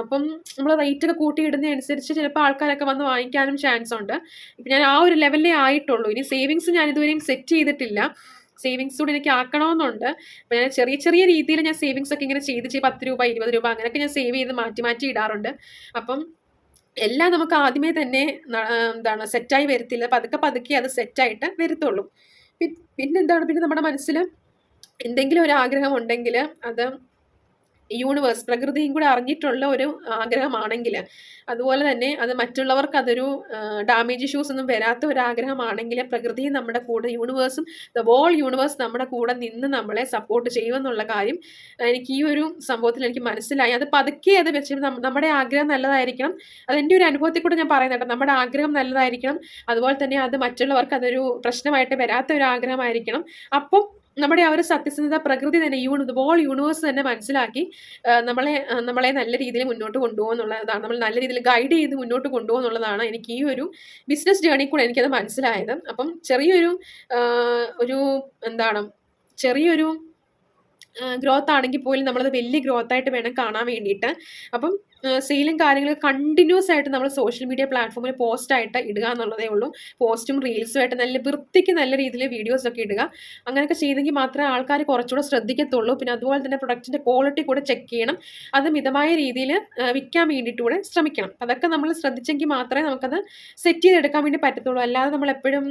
അപ്പം നമ്മൾ റേറ്റ് ഒക്കെ കൂട്ടിയിടുന്നതനുസരിച്ച് ചിലപ്പോൾ ആൾക്കാരൊക്കെ വന്ന് വാങ്ങിക്കാനും ചാൻസ് ഉണ്ട്. ഇപ്പം ഞാൻ ആ ഒരു ലെവലിലേ ആയിട്ടുള്ളൂ. ഇനി സേവിങ്സ് ഞാൻ ഇതുവരെയും സെറ്റ് ചെയ്തിട്ടില്ല. സേവിങ്സ് കൂടി എനിക്ക് ആക്കണമെന്നുണ്ട്. അപ്പം ഞാൻ ചെറിയ ചെറിയ രീതിയിൽ ഞാൻ സേവിങ്സ് ഒക്കെ ഇങ്ങനെ ചെയ്ത് ചെയ്ത് പത്ത് രൂപ ഇരുപത് രൂപ അങ്ങനെയൊക്കെ ഞാൻ സേവ് ചെയ്ത് മാറ്റി മാറ്റി ഇടാറുണ്ട്. അപ്പം എല്ലാം നമുക്ക് ആദ്യമേ തന്നെ എന്താണ് സെറ്റായി വരത്തില്ല. പതുക്കെ പതുക്കെ അത് സെറ്റായിട്ട് വരത്തുള്ളൂ. പിന്നെ പിന്നെന്താണ്? പിന്നെ നമ്മുടെ മനസ്സിൽ എന്തെങ്കിലും ഒരു ആഗ്രഹം ഉണ്ടെങ്കിൽ അത് യൂണിവേഴ്സ് പ്രകൃതിയും കൂടെ അറിഞ്ഞിട്ടുള്ള ഒരു ആഗ്രഹമാണെങ്കിൽ അതുപോലെ തന്നെ അത് മറ്റുള്ളവർക്ക് അതൊരു ഡാമേജ് ഇഷ്യൂസ് ഒന്നും വരാത്ത ഒരു ആഗ്രഹമാണെങ്കിൽ പ്രകൃതിയും നമ്മുടെ കൂടെ യൂണിവേഴ്സും ദ വോൾ യൂണിവേഴ്സ് നമ്മുടെ കൂടെ നിന്ന് നമ്മളെ സപ്പോർട്ട് ചെയ്യുമെന്നുള്ള കാര്യം എനിക്ക് ഈ ഒരു സംഭവത്തിൽ എനിക്ക് മനസ്സിലായി. അത് പതുക്കെ അത് വെച്ച് നമ്മുടെ ആഗ്രഹം നല്ലതായിരിക്കണം. അതെന്റെ ഒരു അനുഭവത്തിൽ കൂടെ ഞാൻ പറയുന്നുണ്ട് നമ്മുടെ ആഗ്രഹം നല്ലതായിരിക്കണം. അതുപോലെ തന്നെ അത് മറ്റുള്ളവർക്ക് അതൊരു പ്രശ്നമായിട്ട് വരാത്ത ഒരു ആഗ്രഹമായിരിക്കണം. അപ്പം നമ്മുടെ ആ ഒരു സത്യസന്ധത പ്രകൃതി തന്നെ യൂണി വോൾ യൂണിവേഴ്സ് തന്നെ മനസ്സിലാക്കി നമ്മളെ നമ്മളെ നല്ല രീതിയിൽ മുന്നോട്ട് കൊണ്ടുപോകുന്നുള്ളതാണ് നമ്മൾ നല്ല രീതിയിൽ ഗൈഡ് ചെയ്ത് മുന്നോട്ട് കൊണ്ടുപോകുന്നുള്ളതാണ് എനിക്ക് ഈ ഒരു ബിസിനസ് ജേർണി കൂടെ എനിക്കത് മനസ്സിലായത്. അപ്പം ചെറിയൊരു ഒരു എന്താണ് ചെറിയൊരു ഗ്രോത്ത് ആണെങ്കിൽ പോലും നമ്മളത് വലിയ ഗ്രോത്ത് ആയിട്ട് വേണം കാണാൻ വേണ്ടിയിട്ട്. അപ്പം സെയിലും കാര്യങ്ങളും കണ്ടിന്യൂസ് ആയിട്ട് നമ്മൾ സോഷ്യൽ മീഡിയ പ്ലാറ്റ്ഫോമിൽ പോസ്റ്റ് ആയിട്ട് ഇടുക എന്നുള്ളതേ ഉള്ളൂ. പോസ്റ്റും റീൽസും ആയിട്ട് നല്ല വൃത്തിക്ക് നല്ല രീതിയിൽ വീഡിയോസ് ഒക്കെ ഇടുക. അങ്ങനെയൊക്കെ ചെയ്തെങ്കിൽ മാത്രമേ ആൾക്കാർ കുറച്ചുകൂടെ ശ്രദ്ധിക്കത്തുള്ളൂ. പിന്നെ അതുപോലെ തന്നെ പ്രൊഡക്റ്റിന്റെ ക്വാളിറ്റി കൂടെ ചെക്ക് ചെയ്യണം. അത് മിതമായ രീതിയിൽ വിൽക്കാൻ വേണ്ടിയിട്ട് കൂടെ ശ്രമിക്കണം. അതൊക്കെ നമ്മൾ ശ്രദ്ധിച്ചെങ്കിൽ മാത്രമേ നമുക്കത് സെറ്റ് ചെയ്തെടുക്കാൻ വേണ്ടി പറ്റത്തുള്ളൂ. അല്ലാതെ നമ്മൾ എപ്പോഴും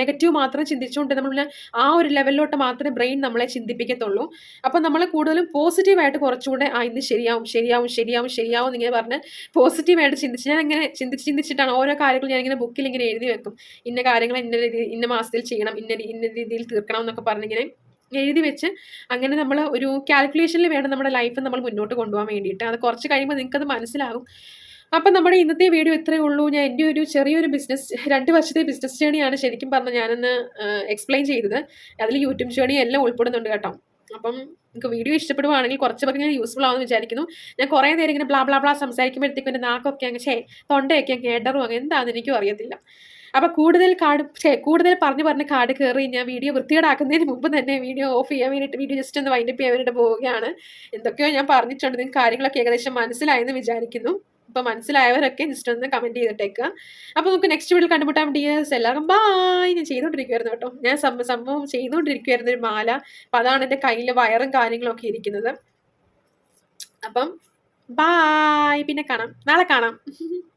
നെഗറ്റീവ് മാത്രം ചിന്തിച്ചുകൊണ്ട് നമ്മൾ ആ ഒരു ലെവലിലോട്ട് മാത്രമേ ബ്രെയിൻ നമ്മളെ ചിന്തിപ്പിക്കത്തുള്ളൂ. അപ്പം നമ്മൾ കൂടുതലും പോസിറ്റീവായിട്ട് കുറച്ചുകൂടെ ആ ഇന്ന് ശരിയാവും ശരിയാവും ശരിയാവും ശരിയാവും എന്നിങ്ങനെ പറഞ്ഞ് പോസിറ്റീവായിട്ട് ചിന്തിച്ച് ഞാൻ അങ്ങനെ ചിന്തിച്ച് ചിന്തിച്ചിട്ടാണ് ഓരോ കാര്യങ്ങൾ ഞാൻ ഇങ്ങനെ ബുക്കിൽ ഇങ്ങനെ എഴുതി വെക്കും. ഇന്ന കാര്യങ്ങൾ ഇന്ന രീതി ഇന്ന മാസത്തിൽ ചെയ്യണം ഇന്ന ഇന്ന രീതിയിൽ തീർക്കണം എന്നൊക്കെ പറഞ്ഞിങ്ങനെ എഴുതി വെച്ച് അങ്ങനെ നമ്മൾ ഒരു കാൽക്കുലേഷനിൽ വേണം നമ്മുടെ ലൈഫ് നമ്മൾ മുന്നോട്ട് കൊണ്ടുപോകാൻ വേണ്ടിയിട്ട്. അത് കുറച്ച് കഴിയുമ്പോൾ നിങ്ങൾക്കത് മനസ്സിലാകും. അപ്പം നമ്മുടെ ഇന്നത്തെ വീഡിയോ ഇത്രയേ ഉള്ളൂ. ഞാൻ എന്റെ ഒരു ചെറിയൊരു ബിസിനസ് രണ്ട് വർഷത്തെ ബിസിനസ് ജേണിയാണ് ശരിക്കും പറഞ്ഞാൽ ഞാനൊന്ന് എക്സ്പ്ലെയിൻ ചെയ്തത്. അതിൽ യൂട്യൂബ് ജേണി എല്ലാം ഉൾപ്പെടുന്നുണ്ട് കേട്ടോ. അപ്പം നിങ്ങൾക്ക് വീഡിയോ ഇഷ്ടപ്പെടുവാണെങ്കിൽ കുറച്ച് പേർക്ക് യൂസ്ഫുൾ ആവുമെന്ന് വിചാരിക്കുന്നു. ഞാൻ കുറേ നേരം ഇങ്ങനെ ബ്ലാ ബ്ലാ ബ്ലാ സംസാരിക്കുമ്പോഴത്തേക്കും എന്റെ നാക്കൊക്കെ അങ്ങ് ഛേ തൊണ്ടയൊക്കെ അങ്ങ് ഇടറും അങ്ങ് എന്താണെന്ന് എനിക്കും അറിയത്തില്ല. അപ്പോൾ കൂടുതൽ കാട് ഛേ കൂടുതൽ പറഞ്ഞു പറഞ്ഞ് കാട് കയറി ഞാൻ വീഡിയോ വൃത്തികേടാക്കുന്നതിന് മുമ്പ് തന്നെ വീഡിയോ ഓഫ് ചെയ്യാൻ വേണ്ടിയിട്ട് വീഡിയോ ജസ്റ്റ് ഒന്ന് വൈൻഡപ്പ് ചെയ്യാൻ വേണ്ടിയിട്ട് പോവുകയാണ്. എന്തൊക്കെയോ ഞാൻ പറഞ്ഞിട്ടുണ്ട് നിങ്ങൾക്ക് കാര്യങ്ങളൊക്കെ ഏകദേശം മനസ്സിലായെന്ന് വിചാരിക്കുന്നു. അപ്പോൾ മനസ്സിലായവരൊക്കെ ജസ്റ്റ് ഒന്ന് കമന്റ് ചെയ്തിട്ടേക്കുക അപ്പോൾ നമുക്ക് നെക്സ്റ്റ് വീഡിയോ കണ്ടുമുട്ടാൻ വേണ്ടി എല്ലാവർക്കും ബായ് ഞാൻ ചെയ്തുകൊണ്ടിരിക്കുവായിരുന്നു കേട്ടോ. ഞാൻ സംഭവം ചെയ്തുകൊണ്ടിരിക്കുവായിരുന്നു ഒരു മാല. അപ്പം അതാണ് എന്റെ കയ്യിൽ വയറും കാര്യങ്ങളും ഒക്കെ ഇരിക്കുന്നത്. അപ്പം ബായ് പിന്നെ കാണാം. നാളെ കാണാം.